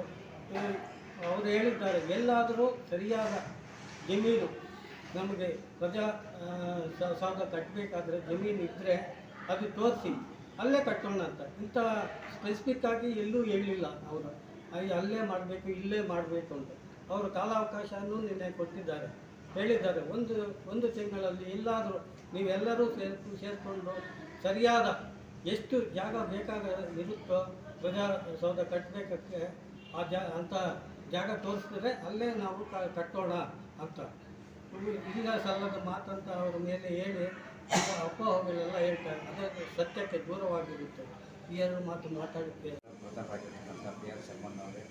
ಅವರು ಹೇಳಿದ್ದಾರೆ, ಎಲ್ಲಾದರೂ ಸರಿಯಾದ ಜಮೀನು ನಮಗೆ ಪ್ರಜಾ ಸಾಗ ಕಟ್ಟಬೇಕಾದ್ರೆ ಜಮೀನು ಇದ್ದರೆ ಅದು ತೋರಿಸಿ, ಅಲ್ಲೇ ಕಟ್ಟೋಣ ಅಂತ. ಇಂಥ ಸ್ಪೆಸಿಫಿಕ್ ಆಗಿ ಎಲ್ಲೂ ಹೇಳಿಲ್ಲ ಅವರು. ಅಲ್ಲೇ ಮಾಡಬೇಕು, ಇಲ್ಲೇ ಮಾಡಬೇಕು ಅಂತ. ಅವರು ಕಾಲಾವಕಾಶನೂ ನಿನ್ನೆ ಕೊಟ್ಟಿದ್ದಾರೆ. ಹೇಳಿದ್ದಾರೆ, ಒಂದು ಒಂದು ತಿಂಗಳಲ್ಲಿ ಎಲ್ಲಾದರೂ ನೀವೆಲ್ಲರೂ ಸೇರ್ಕು ಸೇರಿಕೊಂಡು ಸರಿಯಾದ ಎಷ್ಟು ಜಾಗ ಬೇಕಾಗ ಇರುತ್ತೋ ಪ್ರಜಾ ಸೌಧ ಕಟ್ಟಬೇಕಕ್ಕೆ ಆ ಜಾ ಅಂಥ ಜಾಗ ತೋರಿಸಿದ್ರೆ ಅಲ್ಲೇ ನಾವು ಕ- ಕಟ್ಟೋಣ ಅಂತ. ಇಲ್ಲ ಸಲ್ಲದ ಮಾತಂತ ಅವರ ಮೇಲೆ ಹೇಳಿ ಅಪೋಹಗಳೆಲ್ಲ ಹೇಳ್ತಾರೆ. ಅದೇ ಸತ್ಯಕ್ಕೆ ದೂರವಾಗಿರುತ್ತೆ. ಈ ಎರಡು ಮಾತು ಮಾತಾಡುತ್ತೆ ಪ್ರತಾಪಾಗಿರ್ತಕ್ಕಂಥ ಬಿ ಆರ್ ಶರ್ಮನ್ ಅವರೇ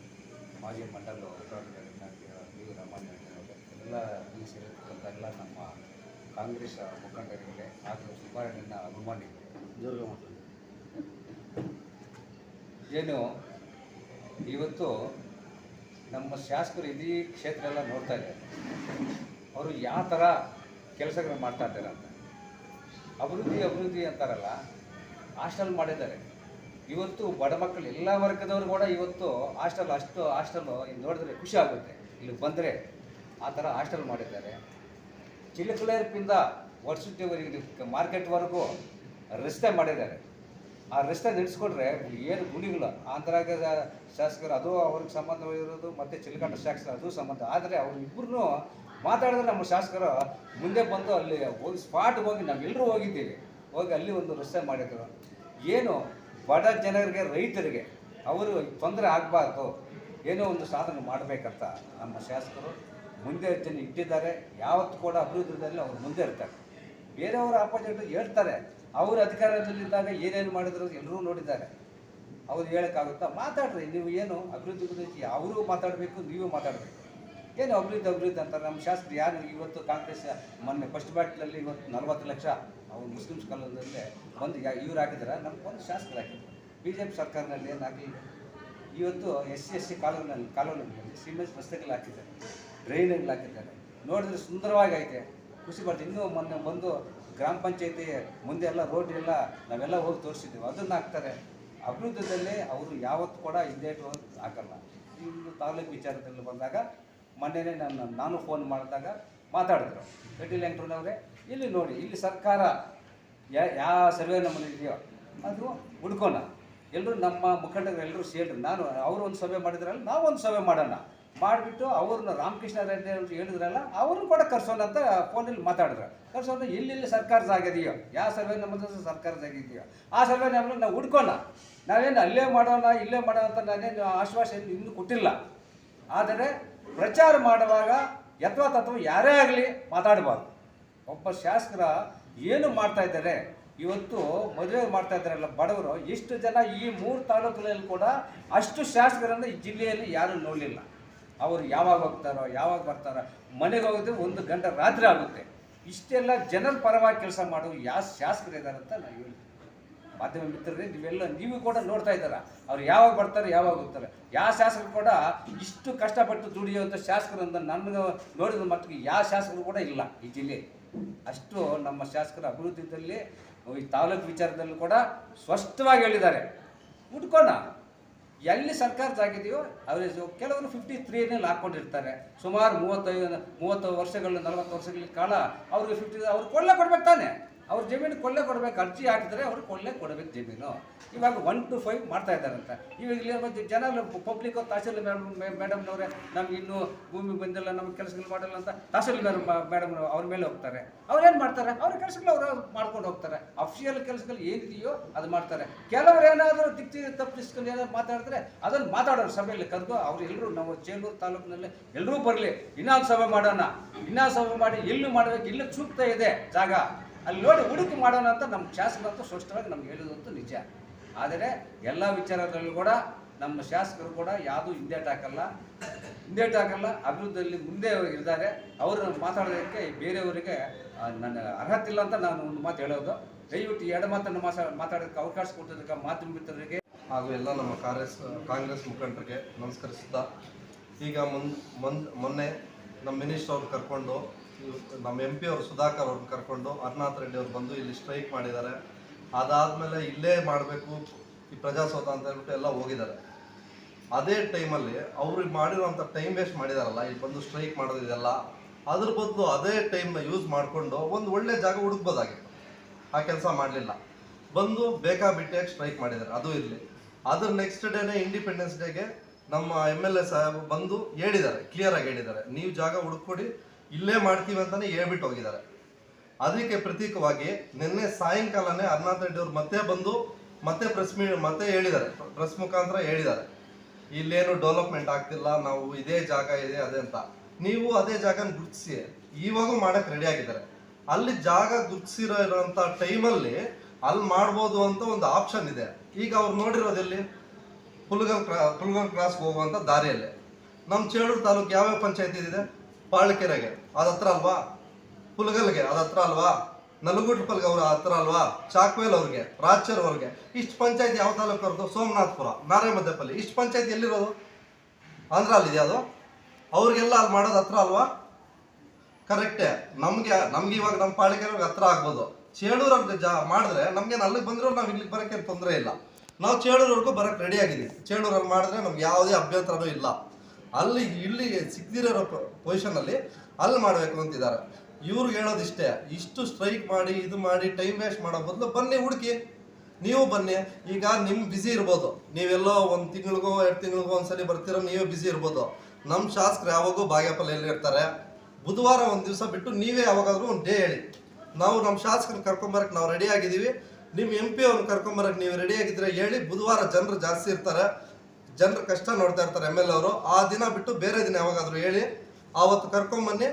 ಮಾಜಿ ಮಂಡಲ ಎಲ್ಲ ಇಲ್ಲಿ ಸೇರಿರ್ತಕ್ಕಂಥ ಎಲ್ಲ ನಮ್ಮ ಕಾಂಗ್ರೆಸ್ ಮುಖಂಡರಿಗೆ ಹಾಗೂ ಸುಬ್ಬಾರಣ್ಣನ ಅಭಿಮಾನಿಗಳು ಏನು, ಇವತ್ತು ನಮ್ಮ ಶಾಸಕರು ಇಡೀ ಕ್ಷೇತ್ರ ಎಲ್ಲ ನೋಡ್ತಾ ಇದ್ದಾರೆ. ಅವರು ಯಾವ ಥರ ಕೆಲಸಗಳು ಮಾಡ್ತಾ ಇದ್ದಾರೆ ಅಂತ. ಅಭಿವೃದ್ಧಿ ಅಭಿವೃದ್ಧಿ ಅಂತಾರಲ್ಲ, ಹಾಸ್ಟೆಲ್ ಮಾಡಿದ್ದಾರೆ. ಇವತ್ತು ಬಡ ಮಕ್ಕಳು ಎಲ್ಲ ವರ್ಗದವರು ಕೂಡ ಇವತ್ತು ಹಾಸ್ಟೆಲ್ ಅಷ್ಟು ಹಾಸ್ಟೆಲ್ಲು ಇಲ್ಲಿ ನೋಡಿದ್ರೆ ಖುಷಿ ಆಗುತ್ತೆ. ಇಲ್ಲಿ ಬಂದರೆ ಆ ಥರ ಹಾಸ್ಟೆಲ್ ಮಾಡಿದ್ದಾರೆ. ಚಿಲಕಲೇರ್ಪಿಂದ ವರ್ಷದವರೆಗೆ ಮಾರ್ಕೆಟ್ವರೆಗೂ ರಸ್ತೆ ಮಾಡಿದ್ದಾರೆ. ಆ ರಸ್ತೆ ನಡೆಸ್ಕೊಂಡ್ರೆ ಏನು ಗುಣಿಗಳು ಆಂಧ್ರಾಗ ಶಾಸಕರು ಅದು ಅವ್ರಿಗೆ ಸಂಬಂಧವಾಗಿರೋದು ಮತ್ತು ಚಿಲಕಟ್ಟ ಶಾಸಕರು ಅದು ಸಂಬಂಧ. ಆದರೆ ಅವ್ರು ಇಬ್ಬರೂ ಮಾತಾಡಿದ್ರೆ ನಮ್ಮ ಶಾಸಕರು ಮುಂದೆ ಬಂದು ಅಲ್ಲಿ ಹೋಗಿ ಸ್ಪಾಟ್ ಹೋಗಿ ನಾವೆಲ್ಲರೂ ಹೋಗಿದ್ದೀವಿ. ಹೋಗಿ ಅಲ್ಲಿ ಒಂದು ರಸ್ತೆ ಮಾಡಿದ್ರು. ಏನು ಬಡ ಜನರಿಗೆ, ರೈತರಿಗೆ ಅವರು ತೊಂದರೆ ಆಗಬಾರ್ದು. ಏನೋ ಒಂದು ಸಾಧನೆ ಮಾಡಬೇಕಂತ ನಮ್ಮ ಶಾಸಕರು ಮುಂದೆ ಜನ ಇಟ್ಟಿದ್ದಾರೆ. ಯಾವತ್ತು ಕೂಡ ಅಭಿವೃದ್ಧಿಯಲ್ಲಿ ಅವರು ಮುಂದೆ ಇರ್ತಾರೆ. ಬೇರೆಯವರ ಆಪೋಸಿಟ್ ಹೇಳ್ತಾರೆ. ಅವರು ಅಧಿಕಾರದಲ್ಲಿದ್ದಾಗ ಏನೇನು ಮಾಡಿದ್ರು ಎಲ್ಲರೂ ನೋಡಿದ್ದಾರೆ. ಅವ್ರು ಹೇಳೋಕ್ಕಾಗುತ್ತಾ? ಮಾತಾಡ್ರಿ, ನೀವು ಏನು ಅಭಿವೃದ್ಧಿ ಗುరించి ಅವರು ಮಾತಾಡಬೇಕು, ನೀವು ಮಾತಾಡಬೇಕು. ಏನು ಅಭಿವೃದ್ಧಿ ಅಭಿವೃದ್ಧಿ ಅಂತಾರೆ ನಮ್ಮ ಶಾಸ್ತ್ರ ಯಾರು ಇವತ್ತು ಕಾಂಗ್ರೆಸ್ ಮೊನ್ನೆ ಫಸ್ಟ್ ಬ್ಯಾಟ್ಲಲ್ಲಿ ಇವತ್ತು ನಲ್ವತ್ತು ಲಕ್ಷ ಅವ್ರು ಮುಸ್ಲಿಮ್ಸ್ ಕಾಲದಲ್ಲಿ ಒಂದು ಇವ್ರು ನಮ್ಗೆ ಒಂದು ಶಾಸಕರು ಹಾಕಿದ್ರು. ಬಿ ಜೆ ಪಿ ಸರ್ಕಾರದಲ್ಲಿ ಏನು ಇವತ್ತು ಎಸ್ ಸಿ ಎಸ್ ಸಿ ಕಾಲೋನಿಯಲ್ಲಿ ಕಾಲೋನಿಗಳಲ್ಲಿ ಸಿಮೆಂಟ್ ರಸ್ತೆಗಳು ಹಾಕಿದ್ದಾರೆ ಡ್ರೈನ್ಗಳು ಹಾಕಿದ್ದಾರೆ. ನೋಡಿದ್ರೆ ಸುಂದರವಾಗಿ ಐತೆ. ಖುಷಿ ಪಡ್ತೀವಿ. ಇನ್ನೂ ಮೊನ್ನೆ ಬಂದು ಗ್ರಾಮ ಪಂಚಾಯತಿ ಮುಂದೆ ಎಲ್ಲ ರೋಡ್ ಎಲ್ಲ ನಾವೆಲ್ಲ ಹೋಗಿ ತೋರಿಸಿದ್ದೀವಿ. ಅದನ್ನು ಹಾಕ್ತಾರೆ. ಅಭಿವೃದ್ಧಿಯಲ್ಲಿ ಅವರು ಯಾವತ್ತು ಕೂಡ ಹಿಂದೇಟು ಹಾಕಲ್ಲ. ಇನ್ನು ತಾಲೂಕು ವಿಚಾರದಲ್ಲಿ ಬಂದಾಗ ಮೊನ್ನೆನೇ ನಾನು ನಾನು ಫೋನ್ ಮಾಡಿದಾಗ ಮಾತಾಡಿದ್ರು. ರೆಡ್ಡಿ ವೆಂಕಟರಮಣವರೇ ಇಲ್ಲಿ ನೋಡಿ, ಇಲ್ಲಿ ಸರ್ಕಾರ ಯಾವ ಸರ್ವೆ ನಮ್ಮಲ್ಲಿ ಇದೆಯೋ ಅದು ಹುಡ್ಕೋಣ. ಎಲ್ಲರೂ ನಮ್ಮ ಮುಖಂಡರು ಎಲ್ಲರೂ ಸೇರಿ ನಾನು, ಅವರು ಒಂದು ಸಭೆ ಮಾಡಿದ್ರಲ್ಲ ಒಂದು ಸಭೆ ಮಾಡೋಣ. ಮಾಡಿಬಿಟ್ಟು ಅವ್ರನ್ನ ರಾಮಕೃಷ್ಣ ರೆಡ್ಡಿ ಅಂತ ಹೇಳಿದ್ರಲ್ಲ, ಅವ್ರನ್ನ ಕೂಡ ಕರ್ಸೋಣ ಅಂತ ಫೋನಲ್ಲಿ ಮಾತಾಡಿದ್ರು. ಕರ್ಸೋಣ ಎಲ್ಲೆಲ್ಲಿ ಸರ್ಕಾರದ ಆಗಿದೆಯೋ ಯಾವ ಸರ್ವೆ ನಮ್ಮ ಸರ್ಕಾರದ ಆಗಿದೆಯೋ ಆ ಸರ್ವೆ ನಂಬರ್ ನಾವು ಹುಡ್ಕೋಣ. ನಾವೇನು ಅಲ್ಲೇ ಮಾಡೋಣ, ಇಲ್ಲೇ ಮಾಡೋಣ ಅಂತ ನಾನೇನು ಆಶ್ವಾಸನೆ ಇನ್ನೂ ಕೊಟ್ಟಿಲ್ಲ. ಆದರೆ ಪ್ರಚಾರ ಮಾಡುವಾಗ ಯಥವಾ ತತ್ವ ಯಾರೇ ಆಗಲಿ ಮಾತಾಡಬಾರ್ದು. ಒಬ್ಬ ಶಾಸಕರ ಏನು ಮಾಡ್ತಾ ಇದ್ದಾರೆ? ಇವತ್ತು ಮದುವೆ ಮಾಡ್ತಾ ಇದ್ದಾರಲ್ಲ ಬಡವರು, ಎಷ್ಟು ಜನ ಈ ಮೂರು ತಾಲೂಕುಗಳಲ್ಲಿ ಕೂಡ ಅಷ್ಟು ಶಾಸಕರನ್ನು ಈ ಜಿಲ್ಲೆಯಲ್ಲಿ ಯಾರೂ ನೋಡಲಿಲ್ಲ. ಅವರು ಯಾವಾಗ ಹೋಗ್ತಾರೋ, ಯಾವಾಗ ಬರ್ತಾರೋ, ಮನೆಗೆ ಹೋಗಿದ್ರೆ ಒಂದು ಗಂಟೆ ರಾತ್ರಿ ಆಗುತ್ತೆ. ಇಷ್ಟೆಲ್ಲ ಜನರ ಪರವಾಗಿ ಕೆಲಸ ಮಾಡೋ ಯಾವ ಶಾಸಕರು ಇದ್ದಾರೆ ಅಂತ ನಾನು ಹೇಳ್ತೀನಿ ಮಾಧ್ಯಮ ಮಿತ್ರರೇ, ನೀವೆಲ್ಲ, ನೀವು ಕೂಡ ನೋಡ್ತಾ ಇದ್ದಾರ, ಅವ್ರು ಯಾವಾಗ ಬರ್ತಾರೆ, ಯಾವಾಗ ಹೋಗ್ತಾರೆ. ಯಾವ ಶಾಸಕರು ಕೂಡ ಇಷ್ಟು ಕಷ್ಟಪಟ್ಟು ದುಡಿಯುವಂಥ ಶಾಸಕರು ಅಂತ ನನಗೆ ನೋಡಿದ ಮಟ್ಟಿಗೆ ಯಾವ ಶಾಸಕರು ಕೂಡ ಇಲ್ಲ ಈ ಜಿಲ್ಲೆ. ಅಷ್ಟು ನಮ್ಮ ಶಾಸಕರ ಅಭಿವೃದ್ಧಿಯಲ್ಲಿ, ಈ ತಾಲೂಕು ವಿಚಾರದಲ್ಲೂ ಕೂಡ ಸ್ಪಷ್ಟವಾಗಿ ಹೇಳಿದ್ದಾರೆ. ಹುಡ್ಕೋಣ ಎಲ್ಲಿ ಸರ್ಕಾರ ಜಾಗಿದೆಯೋ ಅವರು ಕೆಲವರು ಫಿಫ್ಟಿ ತ್ರೀನಲ್ಲಿ ಹಾಕ್ಕೊಂಡಿರ್ತಾರೆ ಸುಮಾರು ಮೂವತ್ತೈದು ಮೂವತ್ತು ವರ್ಷಗಳು, ನಲವತ್ತು ವರ್ಷಗಳ ಕಾಲ ಅವ್ರಿಗೆ ಫಿಫ್ಟಿ ಅವ್ರು ಕೊಳ್ಳೆ ಕೊಡ್ಬೇಕು ತಾನೆ. ಅವ್ರ ಜಮೀನು ಕೊಳ್ಳೆ ಕೊಡ್ಬೇಕು, ಅರ್ಜಿ ಹಾಕಿದ್ರೆ ಅವ್ರು ಕೊಳ್ಳೆ ಕೊಡಬೇಕು ಜಮೀನು. ಇವಾಗ ಒನ್ ಟು ಫೈವ್ ಮಾಡ್ತಾ ಇದ್ದಾರಂತ. ಇವಾಗ ಇಲ್ಲಿ ಜನ ಪಬ್ಲಿಕ್ ತಹಸೀಲ್ ಮೇಡಮ್ನವ್ರೆ, ನಮ್ಗೆ ಇನ್ನೂ ಭೂಮಿ ಬಂದಿಲ್ಲ, ನಮ್ಗೆ ಕೆಲಸಗಳು ಮಾಡಲ್ಲ ಅಂತ ತಹಸೀಲ್ ಮೇಡಮ್ ಅವ್ರ ಮೇಲೆ ಹೋಗ್ತಾರೆ. ಅವ್ರೇನು ಮಾಡ್ತಾರೆ? ಅವ್ರ ಕೆಲಸಗಳು ಅವರು ಮಾಡ್ಕೊಂಡು ಹೋಗ್ತಾರೆ. ಅಫಿಷಿಯಲ್ ಕೆಲಸಗಳು ಏನಿದೆಯೋ ಅದು ಮಾಡ್ತಾರೆ. ಕೆಲವರು ಏನಾದರೂ ದಿಕ್ತಿ ತಪ್ಪಿಸ್ಕೊಂಡು ಏನಾದ್ರು ಮಾತಾಡಿದ್ರೆ ಅದನ್ನು ಮಾತಾಡೋರು ಸಭೆಯಲ್ಲಿ ಕರೆದು ಅವ್ರು ಎಲ್ಲರೂ ನಾವು ಚೇಲೂರು ತಾಲೂಕಿನಲ್ಲಿ ಎಲ್ಲರೂ ಬರಲಿ. ಇನ್ನೊಂದು ಸಭೆ ಮಾಡೋಣ. ಇನ್ನೊಂದು ಸಭೆ ಮಾಡಿ ಎಲ್ಲೂ ಮಾಡಬೇಕು, ಇಲ್ಲಿ ಸೂಕ್ತ ಇದೆ ಜಾಗ. ಅಲ್ಲಿ ನೋಡಿ ಹುಡುಕಿ ಮಾಡೋಣ ಅಂತ ನಮ್ಮ ಶಾಸಕರಂತೂ ಸ್ಪಷ್ಟವಾಗಿ ನಮ್ಗೆ ಹೇಳಿದಂತೂ ನಿಜ. ಆದರೆ ಎಲ್ಲ ವಿಚಾರದಲ್ಲೂ ಕೂಡ ನಮ್ಮ ಶಾಸಕರು ಕೂಡ ಯಾವುದೂ ಹಿಂದೇಟ್ ಹಾಕಲ್ಲ ಹಿಂದೇಟ್ ಹಾಕಲ್ಲ ಅಭಿವೃದ್ಧಿಯಲ್ಲಿ ಮುಂದೆ ಇದ್ದಾರೆ. ಅವರು ಮಾತಾಡೋದಕ್ಕೆ ಬೇರೆಯವರಿಗೆ ನನ್ನ ಅರ್ಹತೆ ಇಲ್ಲ ಅಂತ ನಾನು ಒಂದು ಮಾತು ಹೇಳೋದು. ದಯವಿಟ್ಟು ಎರಡು ಮಾತನ್ನು ಮಾಸ, ಮಾತಾಡೋದಕ್ಕೆ ಅವಕಾಶ ಕೊಟ್ಟದಕ್ಕೆ ಮಾಧ್ಯಮ ಮಿತ್ರರಿಗೆ. ಹಾಗೂ ಎಲ್ಲ ನಮ್ಮ ಕಾಂಗ್ರೆಸ್ ಕಾಂಗ್ರೆಸ್ ಮುಖಂಡರಿಗೆ ನಮಸ್ಕರಿಸುತ್ತಾ, ಈಗ ಮುನ್ ಮುನ್ ಮೊನ್ನೆ ನಮ್ಮ ಮಿನಿಸ್ಟರ್ ಅವ್ರು ಕರ್ಕೊಂಡು, ನಮ್ಮ ಎಂ ಪಿ ಅವರು ಸುಧಾಕರ್ ಅವ್ರನ್ನ ಕರ್ಕೊಂಡು ಅರ್ನಾಥ್ ರೆಡ್ಡಿ ಅವ್ರು ಬಂದು ಇಲ್ಲಿ ಸ್ಟ್ರೈಕ್ ಮಾಡಿದ್ದಾರೆ. ಅದಾದಮೇಲೆ ಇಲ್ಲೇ ಮಾಡಬೇಕು, ಈ ಪ್ರಜಾಸೌಧ ಅಂತ ಹೇಳ್ಬಿಟ್ಟು ಎಲ್ಲ ಹೋಗಿದ್ದಾರೆ. ಅದೇ ಟೈಮಲ್ಲಿ ಅವ್ರಿಗೆ ಮಾಡಿರೋಂಥ ಟೈಮ್ ವೇಸ್ಟ್ ಮಾಡಿದಾರಲ್ಲ, ಇಲ್ಲಿ ಬಂದು ಸ್ಟ್ರೈಕ್ ಮಾಡೋದಿದೆಲ್ಲ ಅದ್ರ ಬದಲು ಅದೇ ಟೈಮ್ನ ಯೂಸ್ ಮಾಡಿಕೊಂಡು ಒಂದು ಒಳ್ಳೆ ಜಾಗ ಹುಡುಕ್ಬೋದಾಗಿತ್ತು ಆ ಕೆಲಸ ಮಾಡಲಿಲ್ಲ. ಬಂದು ಬೇಕಾಬಿಟ್ಟಿಯಾಗಿ ಸ್ಟ್ರೈಕ್ ಮಾಡಿದ್ದಾರೆ. ಅದು ಇರಲಿ. ಅದ್ರ ನೆಕ್ಸ್ಟ್ ಡೇನೇ ಇಂಡಿಪೆಂಡೆನ್ಸ್ ಡೇಗೆ ನಮ್ಮ ಎಂ ಎಲ್ ಎ ಸಾಹೇಬ್ ಬಂದು ಹೇಳಿದ್ದಾರೆ ಕ್ಲಿಯರ್ ಆಗಿ ಹೇಳಿದ್ದಾರೆ. ನೀವು ಜಾಗ ಹುಡುಕೊಡಿ ಇಲ್ಲೇ ಮಾಡ್ತೀವಿ ಅಂತಾನೆ ಹೇಳ್ಬಿಟ್ಟು ಹೋಗಿದ್ದಾರೆ. ಅದಕ್ಕೆ ಪ್ರತೀಕವಾಗಿ ನಿನ್ನೆ ಸಾಯಂಕಾಲನೇ ಅರ್ನಾಥ್ ರೆಡ್ಡಿ ಅವರು ಮತ್ತೆ ಬಂದು ಮತ್ತೆ ಪ್ರೆಸ್ ಮೀ, ಮತ್ತೆ ಹೇಳಿದ್ದಾರೆ. ಪ್ರೆಸ್ ಮುಖಾಂತರ ಹೇಳಿದ್ದಾರೆ. ಇಲ್ಲೇನು ಡೆವಲಪ್ಮೆಂಟ್ ಆಗ್ತಿಲ್ಲ, ನಾವು ಇದೇ ಜಾಗ ಇದೆ, ಅದೇ ಅಂತ. ನೀವು ಅದೇ ಜಾಗನ ಗುರುತಿಸಿ. ಇವಾಗೂ ಮಾಡಕ್ಕೆ ರೆಡಿ ಆಗಿದ್ದಾರೆ. ಅಲ್ಲಿ ಜಾಗ ಗುರುತಿಸಿರೋ ಇರೋಂಥ ಟೈಮಲ್ಲಿ ಅಲ್ಲಿ ಮಾಡ್ಬೋದು ಅಂತ ಒಂದು ಆಪ್ಷನ್ ಇದೆ. ಈಗ ಅವ್ರು ನೋಡಿರೋದು ಎಲ್ಲಿ? ಪುಲ್ಗಲ್ ಕ್ರಾ ಪುಲ್ಗಲ್ ಕ್ರಾಸ್ಗೆ ಹೋಗುವಂಥ ದಾರಿಯಲ್ಲಿ. ನಮ್ಮ ಚೇಳೂರು ತಾಲೂಕು ಯಾವ್ಯಾವ ಪಂಚಾಯತಿ ಇದೆ? ಪಾಳ್ಕೆರೆಗೆ. ಅದತ್ರ ಅಲ್ವಾ? ಪುಲ್ಗಲ್ಗೆ ಅದತ್ರ ಅಲ್ವಾ? ನಲಗುಡ್ಪಲ್ಗೆ ಅವ್ರ ಹತ್ರ ಅಲ್ವಾ? ಚಾಕ್ವೇಲ್ ಅವ್ರಿಗೆ ರಾಚರ್ ಅವ್ರಿಗೆ ಇಷ್ಟು ಪಂಚಾಯತ್ ಯಾವ ತಾಲೂಕು ಅವ್ರದ್ದು ಸೋಮನಾಥ್ಪುರ ನಾರಾಯಣಮದ್ದಪಲ್ಲಿ ಇಷ್ಟು ಪಂಚಾಯತ್ ಎಲ್ಲಿರೋದು? ಆಂಧ್ರ ಅಲ್ಲಿದೆ ಅದು? ಅವ್ರಿಗೆಲ್ಲ ಅಲ್ಲಿ ಮಾಡೋದು ಹತ್ರ ಅಲ್ವಾ? ಕರೆಕ್ಟೇ. ನಮಗೆ, ನಮ್ಗೆ ಇವಾಗ ನಮ್ಮ ಪಾಳಿಕೆಯವ್ರಿಗೆ ಹತ್ರ ಆಗ್ಬೋದು. ಚೇಳೂರವ್ರಿಗೆ ಜಾ, ಮಾಡಿದ್ರೆ ನಮ್ಗೆ ಅಲ್ಲಿಗೆ ಬಂದರೂ ನಾವು ಇಲ್ಲಿಗೆ ಬರೋಕ್ಕೇನು ತೊಂದರೆ ಇಲ್ಲ. ನಾವು ಚೇಳೂರವರೆಗೂ ಬರೋಕ್ಕೆ ರೆಡಿ ಆಗಿದ್ದೀವಿ. ಚೇಳೂರಲ್ಲಿ ಮಾಡಿದ್ರೆ ನಮ್ಗೆ ಯಾವುದೇ ಅಭ್ಯಂತರನೂ ಇಲ್ಲ. ಅಲ್ಲಿ, ಇಲ್ಲಿ ಸಿಗದಿರೋ ಪೊಸಿಷನಲ್ಲಿ ಅಲ್ಲಿ ಮಾಡಬೇಕು ಅಂತಿದ್ದಾರೆ. ಇವ್ರಿಗೆ ಹೇಳೋದಿಷ್ಟೇ ಇಷ್ಟು ಸ್ಟ್ರೈಕ್ ಮಾಡಿ, ಇದು ಮಾಡಿ ಟೈಮ್ ವೇಸ್ಟ್ ಮಾಡೋ ಬದಲು ಬನ್ನಿ ಹುಡುಕಿ. ನೀವು ಬನ್ನಿ, ಈಗ ನಿಮ್ಮ ಬಿಸಿ ಇರ್ಬೋದು. ನೀವೆಲ್ಲೋ ಒಂದು ತಿಂಗಳಿಗೋ, ಎರಡು ತಿಂಗಳಿಗೋ ಒಂದ್ಸಲಿ ಬರ್ತೀರೋ, ನೀವೇ ಬಿಸಿ ಇರ್ಬೋದು. ನಮ್ಮ ಶಾಸಕರು ಯಾವಾಗೂ ಬಾಗೇಪಲ್ಲಿ ಇರ್ತಾರೆ. ಬುಧವಾರ ಒಂದು ದಿವಸ ಬಿಟ್ಟು ನೀವೇ ಯಾವಾಗಾದ್ರೂ ಒಂದು ಡೇ ಹೇಳಿ. ನಾವು ನಮ್ಮ ಶಾಸಕರನ್ನ ಕರ್ಕೊಂಬರಕ್ಕೆ ನಾವು ರೆಡಿ ಆಗಿದ್ದೀವಿ. ನಿಮ್ಮ ಎಂ ಪಿ ಅವ್ರನ್ನ ಕರ್ಕೊಂಬರಕ್ಕೆ ನೀವು ರೆಡಿ ಆಗಿದ್ರೆ ಹೇಳಿ ಬುಧವಾರ ಜನರು ಜಾಸ್ತಿ ಇರ್ತಾರೆ. ಜನರು ಕಷ್ಟ ನೋಡ್ತಾ ಇರ್ತಾರೆ ಎಂ ಎಲ್ ಅವರು. ಆ ದಿನ ಬಿಟ್ಟು ಬೇರೆ ದಿನ ಯಾವಾಗಾದರೂ ಹೇಳಿ, ಆವತ್ತು ಕರ್ಕೊಂಬನ್ನಿ,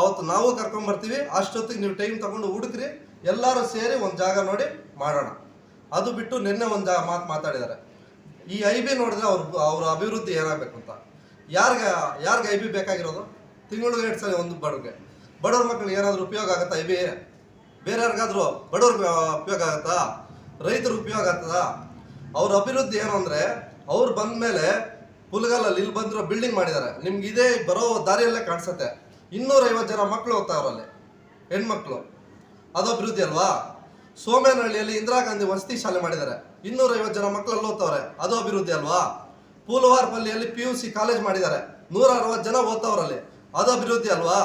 ಆವತ್ತು ನಾವು ಕರ್ಕೊಂಬರ್ತೀವಿ, ಅಷ್ಟೊತ್ತಿಗೆ ನೀವು ಟೈಮ್ ತಗೊಂಡು ಹುಡುಕ್ರಿ, ಎಲ್ಲರೂ ಸೇರಿ ಒಂದು ಜಾಗ ನೋಡಿ ಮಾಡೋಣ. ಅದು ಬಿಟ್ಟು ನಿನ್ನೆ ಒಂದು ಜಾ ಮಾತು ಮಾತಾಡಿದ್ದಾರೆ ಈ ಐ ಬಿ ನೋಡಿದ್ರೆ ಅವ್ರ ಅವ್ರ ಅಭಿವೃದ್ಧಿ ಏನಾಗಬೇಕು ಅಂತ. ಯಾರಿಗೆ ಯಾರಿಗೆ ಐ ಬಿ ಬೇಕಾಗಿರೋದು? ತಿಂಗಳಿಗೆ ಎರಡು ಸಲ ಒಂದು ಬಡವ್ರಿಗೆ. ಬಡವ್ರ ಮಕ್ಕಳಿಗೆ ಏನಾದರೂ ಉಪಯೋಗ ಆಗುತ್ತೆ ಐ ಬಿ ಬೇರೆ ಯಾರಿಗಾದ್ರೂ ಬಡವ್ರಿಗೆ ಉಪಯೋಗ ಆಗುತ್ತಾ? ರೈತರಿಗೆ ಉಪಯೋಗ ಆಗ್ತದಾ? ಅವ್ರ ಅಭಿವೃದ್ಧಿ ಏನು ಅಂದರೆ, ಅವ್ರು ಬಂದ ಮೇಲೆ ಪುಲ್ಗಲಲ್ಲಿ ಇಲ್ಲಿ ಬಂದಿರೋ ಬಿಲ್ಡಿಂಗ್ ಮಾಡಿದ್ದಾರೆ. ನಿಮ್ಗೆ ಇದೇ ಬರೋ ದಾರಿಯಲ್ಲೇ ಕಾಣಿಸುತ್ತೆ. ಇನ್ನೂರೈವತ್ತು ಜನ ಮಕ್ಕಳು ಹೋಗ್ತಾವ್ರಲ್ಲಿ ಹೆಣ್ಮಕ್ಳು. ಅದು ಅಭಿವೃದ್ಧಿ ಅಲ್ವಾ? ಸೋಮೇನಹಳ್ಳಿಯಲ್ಲಿ ಇಂದಿರಾ ಗಾಂಧಿ ವಸತಿ ಶಾಲೆ ಮಾಡಿದ್ದಾರೆ. ಇನ್ನೂರೈವತ್ತು ಜನ ಮಕ್ಕಳಲ್ಲಿ ಓದ್ತವ್ರೆ. ಅದು ಅಭಿವೃದ್ಧಿ ಅಲ್ವಾ? ಪೂಲವಾರ್ಪಲ್ಲಿಯಲ್ಲಿ ಪಿ ಯು ಸಿ ಕಾಲೇಜ್ ಮಾಡಿದ್ದಾರೆ. ನೂರ ಅರವತ್ತು ಜನ ಓದ್ತವ್ರಲ್ಲಿ. ಅದು ಅಭಿವೃದ್ಧಿ ಅಲ್ವಾ?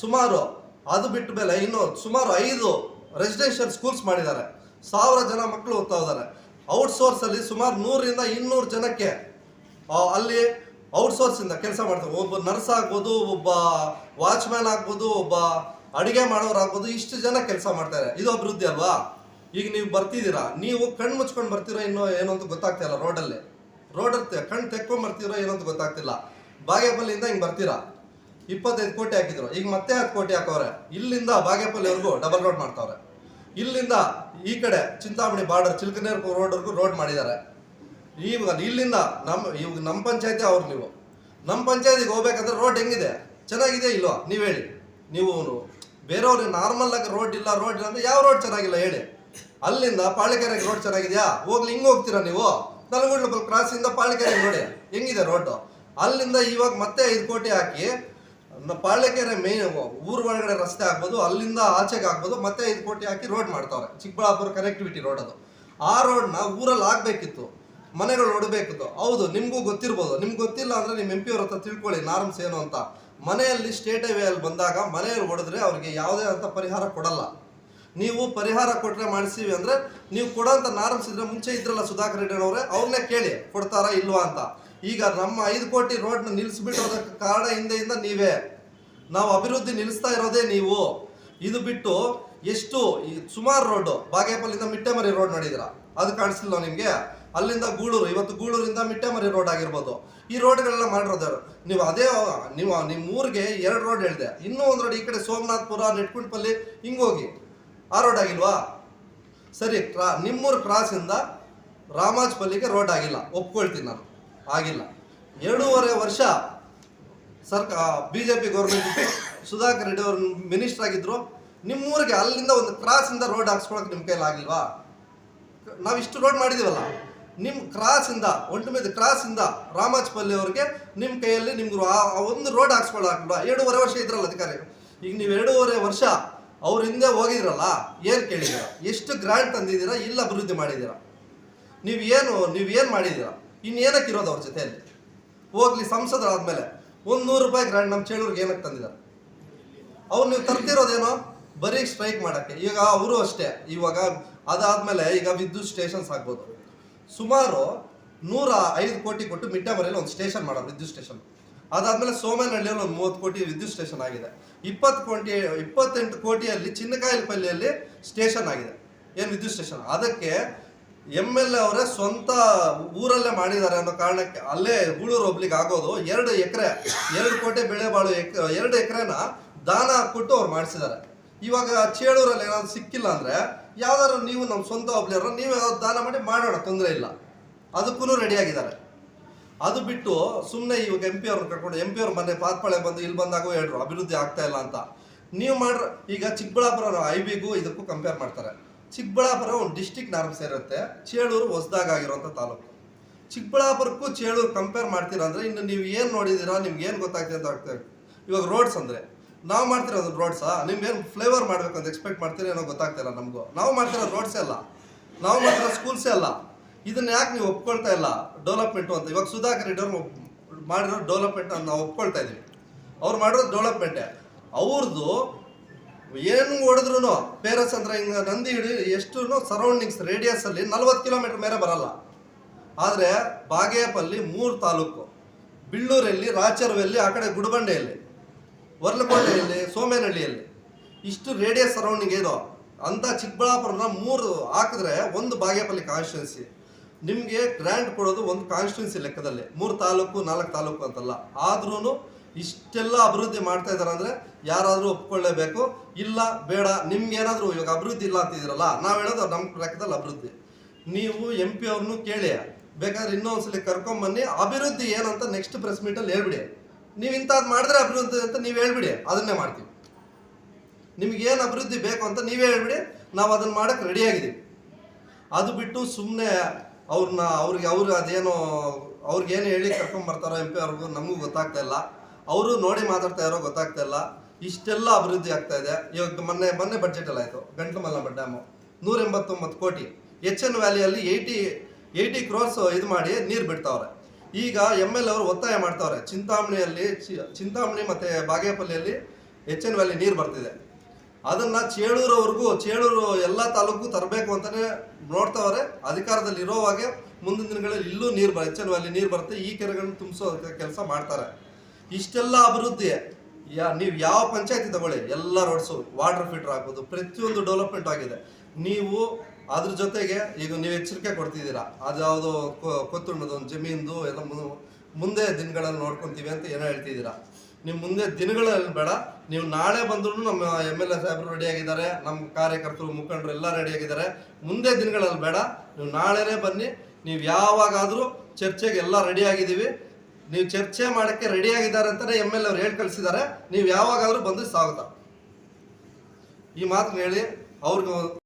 ಸುಮಾರು. ಅದು ಬಿಟ್ಟ ಮೇಲೆ ಇನ್ನು ಸುಮಾರು ಐದು ರೆಸಿಡೆನ್ಷಿಯಲ್ ಸ್ಕೂಲ್ಸ್ ಮಾಡಿದ್ದಾರೆ. ಸಾವಿರ ಜನ ಮಕ್ಕಳು ಓದ್ತಾ ಇದ್ದಾರೆ. ಔಟ್ಸೋರ್ಸ್ ಅಲ್ಲಿ ಸುಮಾರು ನೂರರಿಂದ ಇನ್ನೂರು ಜನಕ್ಕೆ ಅಲ್ಲಿ ಔಟ್ಸೋರ್ಸ್ ಇಂದ ಕೆಲಸ ಮಾಡ್ತಾರೆ. ಒಬ್ಬ ನರ್ಸ್ ಆಗ್ಬೋದು, ಒಬ್ಬ ವಾಚ್ಮ್ಯಾನ್ ಆಗ್ಬೋದು, ಒಬ್ಬ ಅಡಿಗೆ ಮಾಡೋರು ಆಗ್ಬೋದು ಇಷ್ಟು ಜನ ಕೆಲಸ ಮಾಡ್ತಾರೆ ಇದು ಅಭಿವೃದ್ಧಿ ಅಲ್ವಾ? ಈಗ ನೀವು ಬರ್ತಿದ್ದೀರಾ, ನೀವು ಕಣ್ಣು ಮುಚ್ಕೊಂಡು ಬರ್ತೀರೋ ಇನ್ನೂ ಏನೋ ಅಂತ ಗೊತ್ತಾಗ್ತಿಲ್ಲ ರೋಡಲ್ಲಿ. ರೋಡ್ ಕಣ್ಣು ತೆಕ್ಕೊಂಡ್ ಬರ್ತೀರೋ ಏನೋ ಅಂತ ಗೊತ್ತಾಗ್ತಿಲ್ಲ. ಬಾಗೇಬಲ್ಲಿಂದ ಹಿಂಗೆ ಬರ್ತೀರಾ? ಇಪ್ಪತ್ತೈದು ಕೋಟಿ ಹಾಕಿದ್ರು. ಈಗ ಮತ್ತೆ ಹತ್ತು ಕೋಟಿ ಹಾಕವ್ರೆ. ಇಲ್ಲಿಂದ ಬಾಗೇಪಲ್ಲಿವರೆಗೂ ಡಬಲ್ ರೋಡ್ ಮಾಡ್ತಾವ್ರೆ. ಇಲ್ಲಿಂದ ಈ ಕಡೆ ಚಿಂತಾಮಣಿ ಬಾರ್ಡರ್ ಚಿಲ್ಕನೇರ್ ರೋಡ್ವರೆಗೂ ರೋಡ್ ಮಾಡಿದ್ದಾರೆ. ಈಗ ಇಲ್ಲಿಂದ ನಮ್ಮ ಇವಾಗ ನಮ್ಮ ಪಂಚಾಯತಿ ಅವ್ರು ನೀವು. ನಮ್ಮ ಪಂಚಾಯತಿಗೆ ಹೋಗ್ಬೇಕಂದ್ರೆ ರೋಡ್ ಹೆಂಗಿದೆ? ಚೆನ್ನಾಗಿದೆ ಇಲ್ವಾ? ನೀವು ಹೇಳಿ. ನೀವು ಬೇರೆಯವ್ರಿಗೆ ನಾರ್ಮಲ್ ಆಗಿ ರೋಡ್ ಇಲ್ಲ ರೋಡ್ ಇಲ್ಲ ಅಂದ್ರೆ ಯಾವ ರೋಡ್ ಚೆನ್ನಾಗಿಲ್ಲ ಹೇಳಿ. ಅಲ್ಲಿಂದ ಪಾಳಿಕೆರೆಗೆ ರೋಡ್ ಚೆನ್ನಾಗಿದೆಯಾ? ಹೋಗ್ಲಿ, ಹಿಂಗೆ ಹೋಗ್ತೀರಾ ನೀವು? ನಲ್ಗುಡ್ಲು ಕ್ರಾಸಿಂದ ಪಾಳಿಕೆರೆಗೆ ನೋಡಿ. ಹೆಂಗಿದೆ ರೋಡು ಅಲ್ಲಿಂದ ಇವಾಗ ಮತ್ತೆ ಐದು ಕೋಟಿ ಹಾಕಿ ಪಾಳ್ಯಕೆರೆ ಮೇನ್ ಊರ್ ಒಳಗಡೆ ರಸ್ತೆ ಆಗ್ಬೋದು, ಅಲ್ಲಿಂದ ಆಚೆಗೆ ಆಗ್ಬೋದು, ಮತ್ತೆ ಐದು ಕೋಟಿ ಹಾಕಿ ರೋಡ್ ಮಾಡ್ತಾವ್ರೆ. ಚಿಕ್ಕಬಳ್ಳಾಪುರ ಕನೆಕ್ಟಿವಿಟಿ ರೋಡ್ ಅದು. ಆ ರೋಡ್ನ ಊರಲ್ಲಿ ಆಗ್ಬೇಕಿತ್ತು. ಮನೆಗಳು ಹೊಡಬೇಕಿತ್ತು ಹೌದು, ನಿಮಗೂ ಗೊತ್ತಿರ್ಬೋದು. ನಿಮ್ಗೆ ಗೊತ್ತಿಲ್ಲ ಅಂದ್ರೆ ನಿಮ್ಮ ಎಂ ಪಿ ಅವ್ರ ಹತ್ರ ತಿಳ್ಕೊಳ್ಳಿ ನಾರ್ಮ್ಸ್ ಏನು ಅಂತ. ಮನೆಯಲ್ಲಿ ಸ್ಟೇಟ್ ಹೈವೇ ಅಲ್ಲಿ ಬಂದಾಗ ಮನೆಯಲ್ಲಿ ಹೊಡೆದ್ರೆ ಅವ್ರಿಗೆ ಯಾವುದೇ ಅಂತ ಪರಿಹಾರ ಕೊಡಲ್ಲ. ನೀವು ಪರಿಹಾರ ಕೊಟ್ಟರೆ ಮಾಡಿಸ್ತೀವಿ ಅಂದ್ರೆ ನೀವು ಕೊಡೋಂಥ ನಾರ್ಮ್ಸ್ ಇದ್ರೆ ಮುಂಚೆ ಇದ್ರಲ್ಲ ಸುಧಾಕರ್ ರೆಡ್ಡಿ ಅವರೇ ಅವ್ರನ್ನೇ ಕೇಳಿ, ಕೊಡ್ತಾರಾ ಇಲ್ವಾ ಅಂತ. ಈಗ ನಮ್ಮ ಐದು ಕೋಟಿ ರೋಡ್ನ ನಿಲ್ಲಿಸ್ಬಿಟ್ಟೋದಕ್ಕೆ ಕಾರಣ ಹಿಂದೆಯಿಂದ ನೀವೇ. ನಾವು ಅಭಿವೃದ್ಧಿ ನಿಲ್ಲಿಸ್ತಾ ಇರೋದೇ ನೀವು. ಇದು ಬಿಟ್ಟು ಎಷ್ಟು ಈ ಸುಮಾರು ರೋಡ್ ಬಾಗೇಪಲ್ಲಿಂದ ಮಿಟ್ಟೆಮರಿ ರೋಡ್ ನೋಡಿದಿರ ಅದು ಕಾಣಿಸ್ಲಿಲ್ಲ ನಿಮಗೆ? ಅಲ್ಲಿಂದ ಗೂಳೂರು, ಇವತ್ತು ಗೂಳೂರಿಂದ ಮಿಟ್ಟೆಮರಿ ರೋಡ್ ಆಗಿರ್ಬೋದು. ಈ ರೋಡ್ಗಳೆಲ್ಲ ಮಾಡಿರೋದು ನೀವು ಅದೇ, ನೀವು, ನಿಮ್ಮ ಊರಿಗೆ ಎರಡು ರೋಡ್ ಹೇಳಿದೆ. ಇನ್ನೂ ಒಂದು ರೋಡ್ ಈ ಕಡೆ ಸೋಮನಾಥ್ಪುರ, ನೆಟ್ಕುಂಟ್ಪಲ್ಲಿ ಹಿಂಗೋಗಿ ಆ ರೋಡ್ ಆಗಿಲ್ವಾ? ಸರಿ, ಕ್ರಾ, ನಿಮ್ಮೂರು ಕ್ರಾಸಿಂದ ರಾಮಾಜ್ಪಲ್ಲಿಗೆ ರೋಡ್ ಆಗಿಲ್ಲ. ಒಪ್ಕೊಳ್ತೀನಿ ನಾನು. ಆಗಿಲ್ಲ. ಎರಡೂವರೆ ವರ್ಷ ಸರ್ಕಾ ಬಿ ಜೆ ಪಿ ಗೌರ್ಮೆಂಟ್ ಇತ್ತು. ಸುಧಾಕರ್ ರೆಡ್ಡಿ ಅವರು ಮಿನಿಸ್ಟರ್ ಆಗಿದ್ರು. ನಿಮ್ಮೂರಿಗೆ ಅಲ್ಲಿಂದ ಒಂದು ಕ್ರಾಸಿಂದ ರೋಡ್ ಹಾಕ್ಸ್ಕೊಳಕ್ಕೆ ನಿಮ್ಮ ಕೈಲಾಗಿಲ್ವಾ ನಾವು ಇಷ್ಟು ರೋಡ್ ಮಾಡಿದ್ದೀವಲ್ಲ ನಿಮ್ಮ ಕ್ರಾಸಿಂದ ಒಟ್ಟು ಕ್ರಾಸಿಂದ ರಾಮಾಜ್ಪಲ್ಲಿ ಅವ್ರಿಗೆ ನಿಮ್ಮ ಕೈಯಲ್ಲಿ ನಿಮ್ಗೆ ಆ- ಒಂದು ರೋಡ್ ಹಾಕ್ಸ್ಕೊಳ್ಳಾಕಿಲ್ವಾ ಎರಡೂವರೆ ವರ್ಷ ಇದ್ರಲ್ಲ ಅಧಿಕಾರಿ. ಈಗ ನೀವು ಎರಡೂವರೆ ವರ್ಷ ಅವ್ರ ಹಿಂದೆ ಹೋಗಿದ್ರಲ್ಲ, ಏನು ಕೇಳಿದ್ದೀರಾ? ಎಷ್ಟು ಗ್ರ್ಯಾಂಡ್ ತಂದಿದ್ದೀರಾ ಇಲ್ಲ ಅಭಿವೃದ್ಧಿ ಮಾಡಿದ್ದೀರಾ? ನೀವು ಏನು ಮಾಡಿದ್ದೀರಾ? ಇನ್ನೇನಕ್ಕೆ ಇರೋದು ಅವ್ರ ಜೊತೆಯಲ್ಲಿ? ಹೋಗ್ಲಿ ಸಂಸದರಾದ್ಮೇಲೆ ಒಂದು ನೂರು ರೂಪಾಯಿ ಗ್ರ್ಯಾಂಡ್ ನಮ್ಮ ಚೇಳೂರಿಗೆ ಏನಕ್ಕೆ ತಂದಿಲ್ಲ ಅವ್ರು ನೀವು ತರ್ತಿರೋದೇನೋ? ಬರೀ ಸ್ಟ್ರೈಕ್ ಮಾಡಕ್ಕೆ. ಈಗ ಅವರು ಅಷ್ಟೇ. ಇವಾಗ ಅದಾದ್ಮೇಲೆ ಈಗ ವಿದ್ಯುತ್ ಸ್ಟೇಷನ್ಸ್ ಆಗ್ಬೋದು. ಸುಮಾರು ನೂರ ಐದು ಕೋಟಿ ಕೊಟ್ಟು ಮಿಟ್ಟಮರೆಯಲ್ಲಿ ಒಂದು ಸ್ಟೇಷನ್ ಮಾಡೋದು ವಿದ್ಯುತ್ ಸ್ಟೇಷನ್. ಅದಾದ್ಮೇಲೆ ಸೋಮೇನಹಳ್ಳಿಯಲ್ಲಿ ಒಂದು ಮೂವತ್ತು ಕೋಟಿ ವಿದ್ಯುತ್ ಸ್ಟೇಷನ್ ಆಗಿದೆ. ಇಪ್ಪತ್ತು ಕೋಟಿ, ಇಪ್ಪತ್ತೆಂಟು ಕೋಟಿಯಲ್ಲಿ ಚಿನ್ನಕಾಯಲಪಲ್ಲಿಯಲ್ಲಿ ಸ್ಟೇಷನ್ ಆಗಿದೆ. ಏನು ವಿದ್ಯುತ್ ಸ್ಟೇಷನ್? ಅದಕ್ಕೆ ಎಂ ಎಲ್ ಎ ಅವರೇ ಸ್ವಂತ ಊರಲ್ಲೇ ಮಾಡಿದ್ದಾರೆ ಅನ್ನೋ ಕಾರಣಕ್ಕೆ ಅಲ್ಲೇ ಗೂಳೂರು ಹೋಗ್ಲಿಕ್ಕೆ ಆಗೋದು. ಎರಡು ಎಕರೆ, ಎರಡು ಕೋಟೆ ಬೆಳೆ ಬಾಳು ಎಕ್ ಎರಡು ಎಕರೆನ ದಾನ ಕೊಟ್ಟು ಅವ್ರು ಮಾಡಿಸಿದ್ದಾರೆ. ಇವಾಗ ಚೇಳೂರಲ್ಲಿ ಏನಾದ್ರು ಸಿಕ್ಕಿಲ್ಲ ಅಂದ್ರೆ ಯಾವ್ದಾದ್ರು ನೀವು ನಮ್ಮ ಸ್ವಂತ ಒಬ್ಲಿಯವ್ರ ನೀವು ಯಾವ್ದು ದಾನ ಮಾಡಿ ಮಾಡೋಣ, ತೊಂದರೆ ಇಲ್ಲ. ಅದಕ್ಕೂ ರೆಡಿ ಆಗಿದ್ದಾರೆ. ಅದು ಬಿಟ್ಟು ಸುಮ್ಮನೆ ಇವಾಗ ಎಂ ಪಿ ಅವ್ರನ್ನ ಕರ್ಕೊಂಡು ಎಂ ಪಿ ಅವ್ರ ಮನೆ ಪಾತ್ಪಾಳೆ ಬಂದು ಇಲ್ಲಿ ಬಂದಾಗೂ ಹೇಳ್ರು ಅಭಿವೃದ್ಧಿ ಆಗ್ತಾ ಇಲ್ಲ ಅಂತ. ನೀವು ಮಾಡ್ರ, ಈಗ ಚಿಕ್ಕಬಳ್ಳಾಪುರ ಐ ಬಿಗೂ ಇದಕ್ಕೂ ಕಂಪೇರ್ ಮಾಡ್ತಾರೆ. ಚಿಕ್ಕಬಳ್ಳಾಪುರ ಒಂದು ಡಿಸ್ಟಿಕ್ ನಾರ್ಮ್ ಸೇರುತ್ತೆ ಚೇಳೂರು ಹೊಸದಾಗ ಆಗಿರುವಂಥ ತಾಲೂಕು. ಚಿಕ್ಕಬಳ್ಳಾಪುರಕ್ಕೂ ಚೇಳೂರು ಕಂಪೇರ್ ಮಾಡ್ತೀರಾ ಅಂದರೆ ಇನ್ನು ನೀವು ಏನು ನೋಡಿದ್ದೀರಾ ನಿಮ್ಗೆ ಏನು ಗೊತ್ತಾಗ್ತದೆ ಅಂತ ಆಗ್ತದೆ ಇವಾಗ ರೋಡ್ಸ್ ಅಂದರೆ, ನಾವು ಮಾಡ್ತಿರೋದು ರೋಡ್ಸಾ ನಿಮ್ಗೇನು ಫ್ಲೇವರ್ ಮಾಡ್ಬೇಕು ಅಂತ ಎಕ್ಸ್ಪೆಕ್ಟ್ ಮಾಡ್ತೀರಾ ಏನೋ ಗೊತ್ತಾಗ್ತಿಲ್ಲ ನಮಗೂ. ನಾವು ಮಾಡ್ತಿರೋ ರೋಡ್ಸೇ ಅಲ್ಲ. ನಾವು ಮಾಡ್ತಿರೋ ಸ್ಕೂಲ್ಸೇ ಅಲ್ಲ. ಇದನ್ನ ಯಾಕೆ ನೀವು ಒಪ್ಕೊಳ್ತಾ ಇಲ್ಲ? ಡೆವಲಪ್ಮೆಂಟು ಅಂತ. ಇವಾಗ ಸುಧಾಕರ್ ರೆಡ್ಡಿ ಅವ್ರು ಮಾಡಿರೋ ಡೆವಲಪ್ಮೆಂಟ್ ನಾವು ಒಪ್ಕೊಳ್ತಾ ಇದ್ದೀವಿ ಅವ್ರು ಮಾಡಿರೋ ಡೆವಲಪ್ಮೆಂಟೇ ಅವ್ರದ್ದು ಏನು ಹೊಡೆದ್ರು ಪೇರಸ್ ಅಂದ್ರೆ ಹಿಂಗೆ ನಂದಿ ಹಿಡಿ ಎಷ್ಟು ಸರೌಂಡಿಂಗ್ಸ್ ರೇಡಿಯಸ್ ಅಲ್ಲಿ ನಲ್ವತ್ತು ಕಿಲೋಮೀಟರ್ ಮೇಲೆ ಬರಲ್ಲ. ಆದರೆ ಬಾಗೇಪಲ್ಲಿ ಮೂರು ತಾಲೂಕು. ಬಿಳ್ಳೂರಲ್ಲಿ, ರಾಚರ್ವಲ್ಲಿ, ಆ ಕಡೆ ಗುಡಬಂಡೆಯಲ್ಲಿ, ವರ್ಲಕೋಟೆಯಲ್ಲಿ, ಸೋಮೇನಹಳ್ಳಿಯಲ್ಲಿ ಇಷ್ಟು ರೇಡಿಯಸ್ ಸರೌಂಡಿಂಗ್ ಇದು. ಅಂತ ಚಿಕ್ಕಬಳ್ಳಾಪುರನ ಮೂರು ಹಾಕಿದ್ರೆ ಒಂದು ಬಾಗೇಪಲ್ಲಿ ಕಾನ್ಸ್ಟಿಟ್ಯೂನ್ಸಿ ನಿಮಗೆ ಗ್ರ್ಯಾಂಟ್ ಕೊಡೋದು ಒಂದು ಕಾನ್ಸ್ಟಿಟ್ಯೂನ್ಸಿ ಲೆಕ್ಕದಲ್ಲಿ. ಮೂರು ತಾಲೂಕು, ನಾಲ್ಕು ತಾಲೂಕು ಅಂತಲ್ಲ. ಆದ್ರೂ ಇಷ್ಟೆಲ್ಲ ಅಭಿವೃದ್ಧಿ ಮಾಡ್ತಾ ಇದ್ದಾರೆ ಅಂದರೆ ಯಾರಾದರೂ ಒಪ್ಕೊಳ್ಳೇಬೇಕು? ಇಲ್ಲ, ಬೇಡ ನಿಮ್ಗೇನಾದರೂ ಇವಾಗ ಅಭಿವೃದ್ಧಿ ಇಲ್ಲ ಅಂತಿದ್ದೀರಲ್ಲ, ನಾವು ಹೇಳೋದು ನಮ್ಮ ಲೆಕ್ಕದಲ್ಲಿ ಅಭಿವೃದ್ಧಿ. ನೀವು ಎಂ ಪಿ ಅವ್ರನ್ನೂ ಕೇಳಿ, ಬೇಕಾದ್ರೆ ಇನ್ನೊಂದ್ಸಲಿ ಕರ್ಕೊಂಬನ್ನಿ, ಅಭಿವೃದ್ಧಿ ಏನಂತ ನೆಕ್ಸ್ಟ್ ಪ್ರೆಸ್ ಮೀಟಲ್ಲಿ ಹೇಳ್ಬಿಡಿ. ನೀವು ಇಂಥದ್ದು ಮಾಡಿದ್ರೆ ಅಭಿವೃದ್ಧಿ ಅಂತ ನೀವು ಹೇಳ್ಬಿಡಿ, ಅದನ್ನೇ ಮಾಡ್ತೀವಿ. ನಿಮ್ಗೆ ಏನು ಅಭಿವೃದ್ಧಿ ಬೇಕು ಅಂತ ನೀವೇ ಹೇಳ್ಬಿಡಿ, ನಾವು ಅದನ್ನ ರೆಡಿ ಆಗಿದ್ದೀವಿ. ಅದು ಬಿಟ್ಟು ಸುಮ್ಮನೆ ಅವ್ರನ್ನ ಅವ್ರಿಗೆ ಅವ್ರಿಗೆ ಅದೇನೋ ಅವ್ರಿಗೇನು ಹೇಳಿ ಕರ್ಕೊಂಬರ್ತಾರೋ ಎಂ ಪಿ ಅವ್ರಿಗೂ ನಮಗೂ ಗೊತ್ತಾಗ್ತಾ ಇಲ್ಲ. ಅವರು ನೋಡಿ ಮಾತಾಡ್ತಾ ಇರೋ ಗೊತ್ತಾಗ್ತಾ ಇಲ್ಲ. ಇಷ್ಟೆಲ್ಲ ಅಭಿವೃದ್ಧಿ ಆಗ್ತಾ ಇದೆ. ಇವಾಗ ಮೊನ್ನೆ ಮೊನ್ನೆ ಬಜೆಟ್ ಎಲ್ಲ ಆಯಿತು. ಗಂಟ್ಲು ಮಲ್ಲಮ್ಮ ಡ್ಯಾಮು ನೂರ ಎಂಬತ್ತೊಂಬತ್ತು ಕೋಟಿ. ಎಚ್ ಎನ್ ವ್ಯಾಲಿಯಲ್ಲಿ ಏಯ್ಟಿ ಏಯ್ಟಿ ಕ್ರೋರ್ಸ್ ಇದು ಮಾಡಿ ನೀರು ಬಿಡ್ತಾವ್ರೆ. ಈಗ ಎಂ ಎಲ್ ಅವರು ಒತ್ತಾಯ ಮಾಡ್ತಾವ್ರೆ. ಚಿಂತಾಮಣಿಯಲ್ಲಿ ಚಿಂತಾಮಣಿ ಮತ್ತು ಬಾಗೇಪಲ್ಲಿಯಲ್ಲಿ ಎಚ್ ಎನ್ ವ್ಯಾಲಿ ನೀರು ಬರ್ತಿದೆ. ಅದನ್ನ ಚೇಳೂರವರೆಗೂ, ಚೇಳೂರು ಎಲ್ಲ ತಾಲೂಕು ತರಬೇಕು ಅಂತಲೇ ನೋಡ್ತಾವ್ರೆ. ಅಧಿಕಾರದಲ್ಲಿ ಇರೋವಾಗೆ ಮುಂದಿನ ದಿನಗಳಲ್ಲಿ ಇಲ್ಲೂ ನೀರು ಬರ ಎಚ್ ಎನ್ ವ್ಯಾಲಿ ನೀರು ಬರುತ್ತೆ. ಈ ಕೆರೆಗಳನ್ನ ತುಂಬಿಸೋ ಕೆಲಸ ಮಾಡ್ತಾರೆ. ಇಷ್ಟೆಲ್ಲ ಅಭಿವೃದ್ಧಿ. ಯಾ, ನೀವು ಯಾವ ಪಂಚಾಯತಿ ತಗೊಳ್ಳಿ ಎಲ್ಲ ರೋಡ್ಸು ವಾಟರ್ ಫಿಲ್ಟರ್ ಹಾಕೋದು, ಪ್ರತಿಯೊಂದು ಡೆವಲಪ್ಮೆಂಟ್ ಆಗಿದೆ. ನೀವು ಅದ್ರ ಜೊತೆಗೆ ಈಗ ನೀವು ಎಚ್ಚರಿಕೆ ಕೊಡ್ತಿದ್ದೀರಾ? ಅದು ಯಾವುದೋ ಒಂದು ಜಮೀನ್ದು, ಎಲ್ಲ ಮುಂದೆ ದಿನಗಳಲ್ಲಿ ನೋಡ್ಕೊತೀವಿ ಅಂತ ಏನೋ ಹೇಳ್ತಿದ್ದೀರಾ? ನೀವು ಮುಂದೆ ದಿನಗಳಲ್ಲಿ ಬೇಡ, ನೀವು ನಾಳೆ ಬಂದ್ರೂ ನಮ್ಮ ಎಂ ಎಲ್ ಎ ಸಾಹೇಬರು ರೆಡಿ ಆಗಿದ್ದಾರೆ, ನಮ್ಮ ಕಾರ್ಯಕರ್ತರು, ಮುಖಂಡರು ಎಲ್ಲ ರೆಡಿ ಆಗಿದ್ದಾರೆ. ಮುಂದೆ ದಿನಗಳಲ್ಲಿ ಬೇಡ, ನೀವು ನಾಳೆನೇ ಬನ್ನಿ, ನೀವು ಯಾವಾಗಾದರೂ ಚರ್ಚೆಗೆ ಎಲ್ಲ ರೆಡಿ ಆಗಿದ್ದೀವಿ. ನೀವು ಚರ್ಚೆ ಮಾಡೋಕ್ಕೆ ರೆಡಿ ಆಗಿದ್ದಾರೆ ಅಂತಲೇ ಎಂ ಎಲ್ ಅವ್ರು ಹೇಳಿ ಕಳಿಸಿದ್ದಾರೆ. ನೀವು ಯಾವಾಗಾದರೂ ಬಂದು ಸ್ವಾಗತ. ಈ ಮಾತನ್ನ ಹೇಳಿ ಅವ್ರಿಗೆ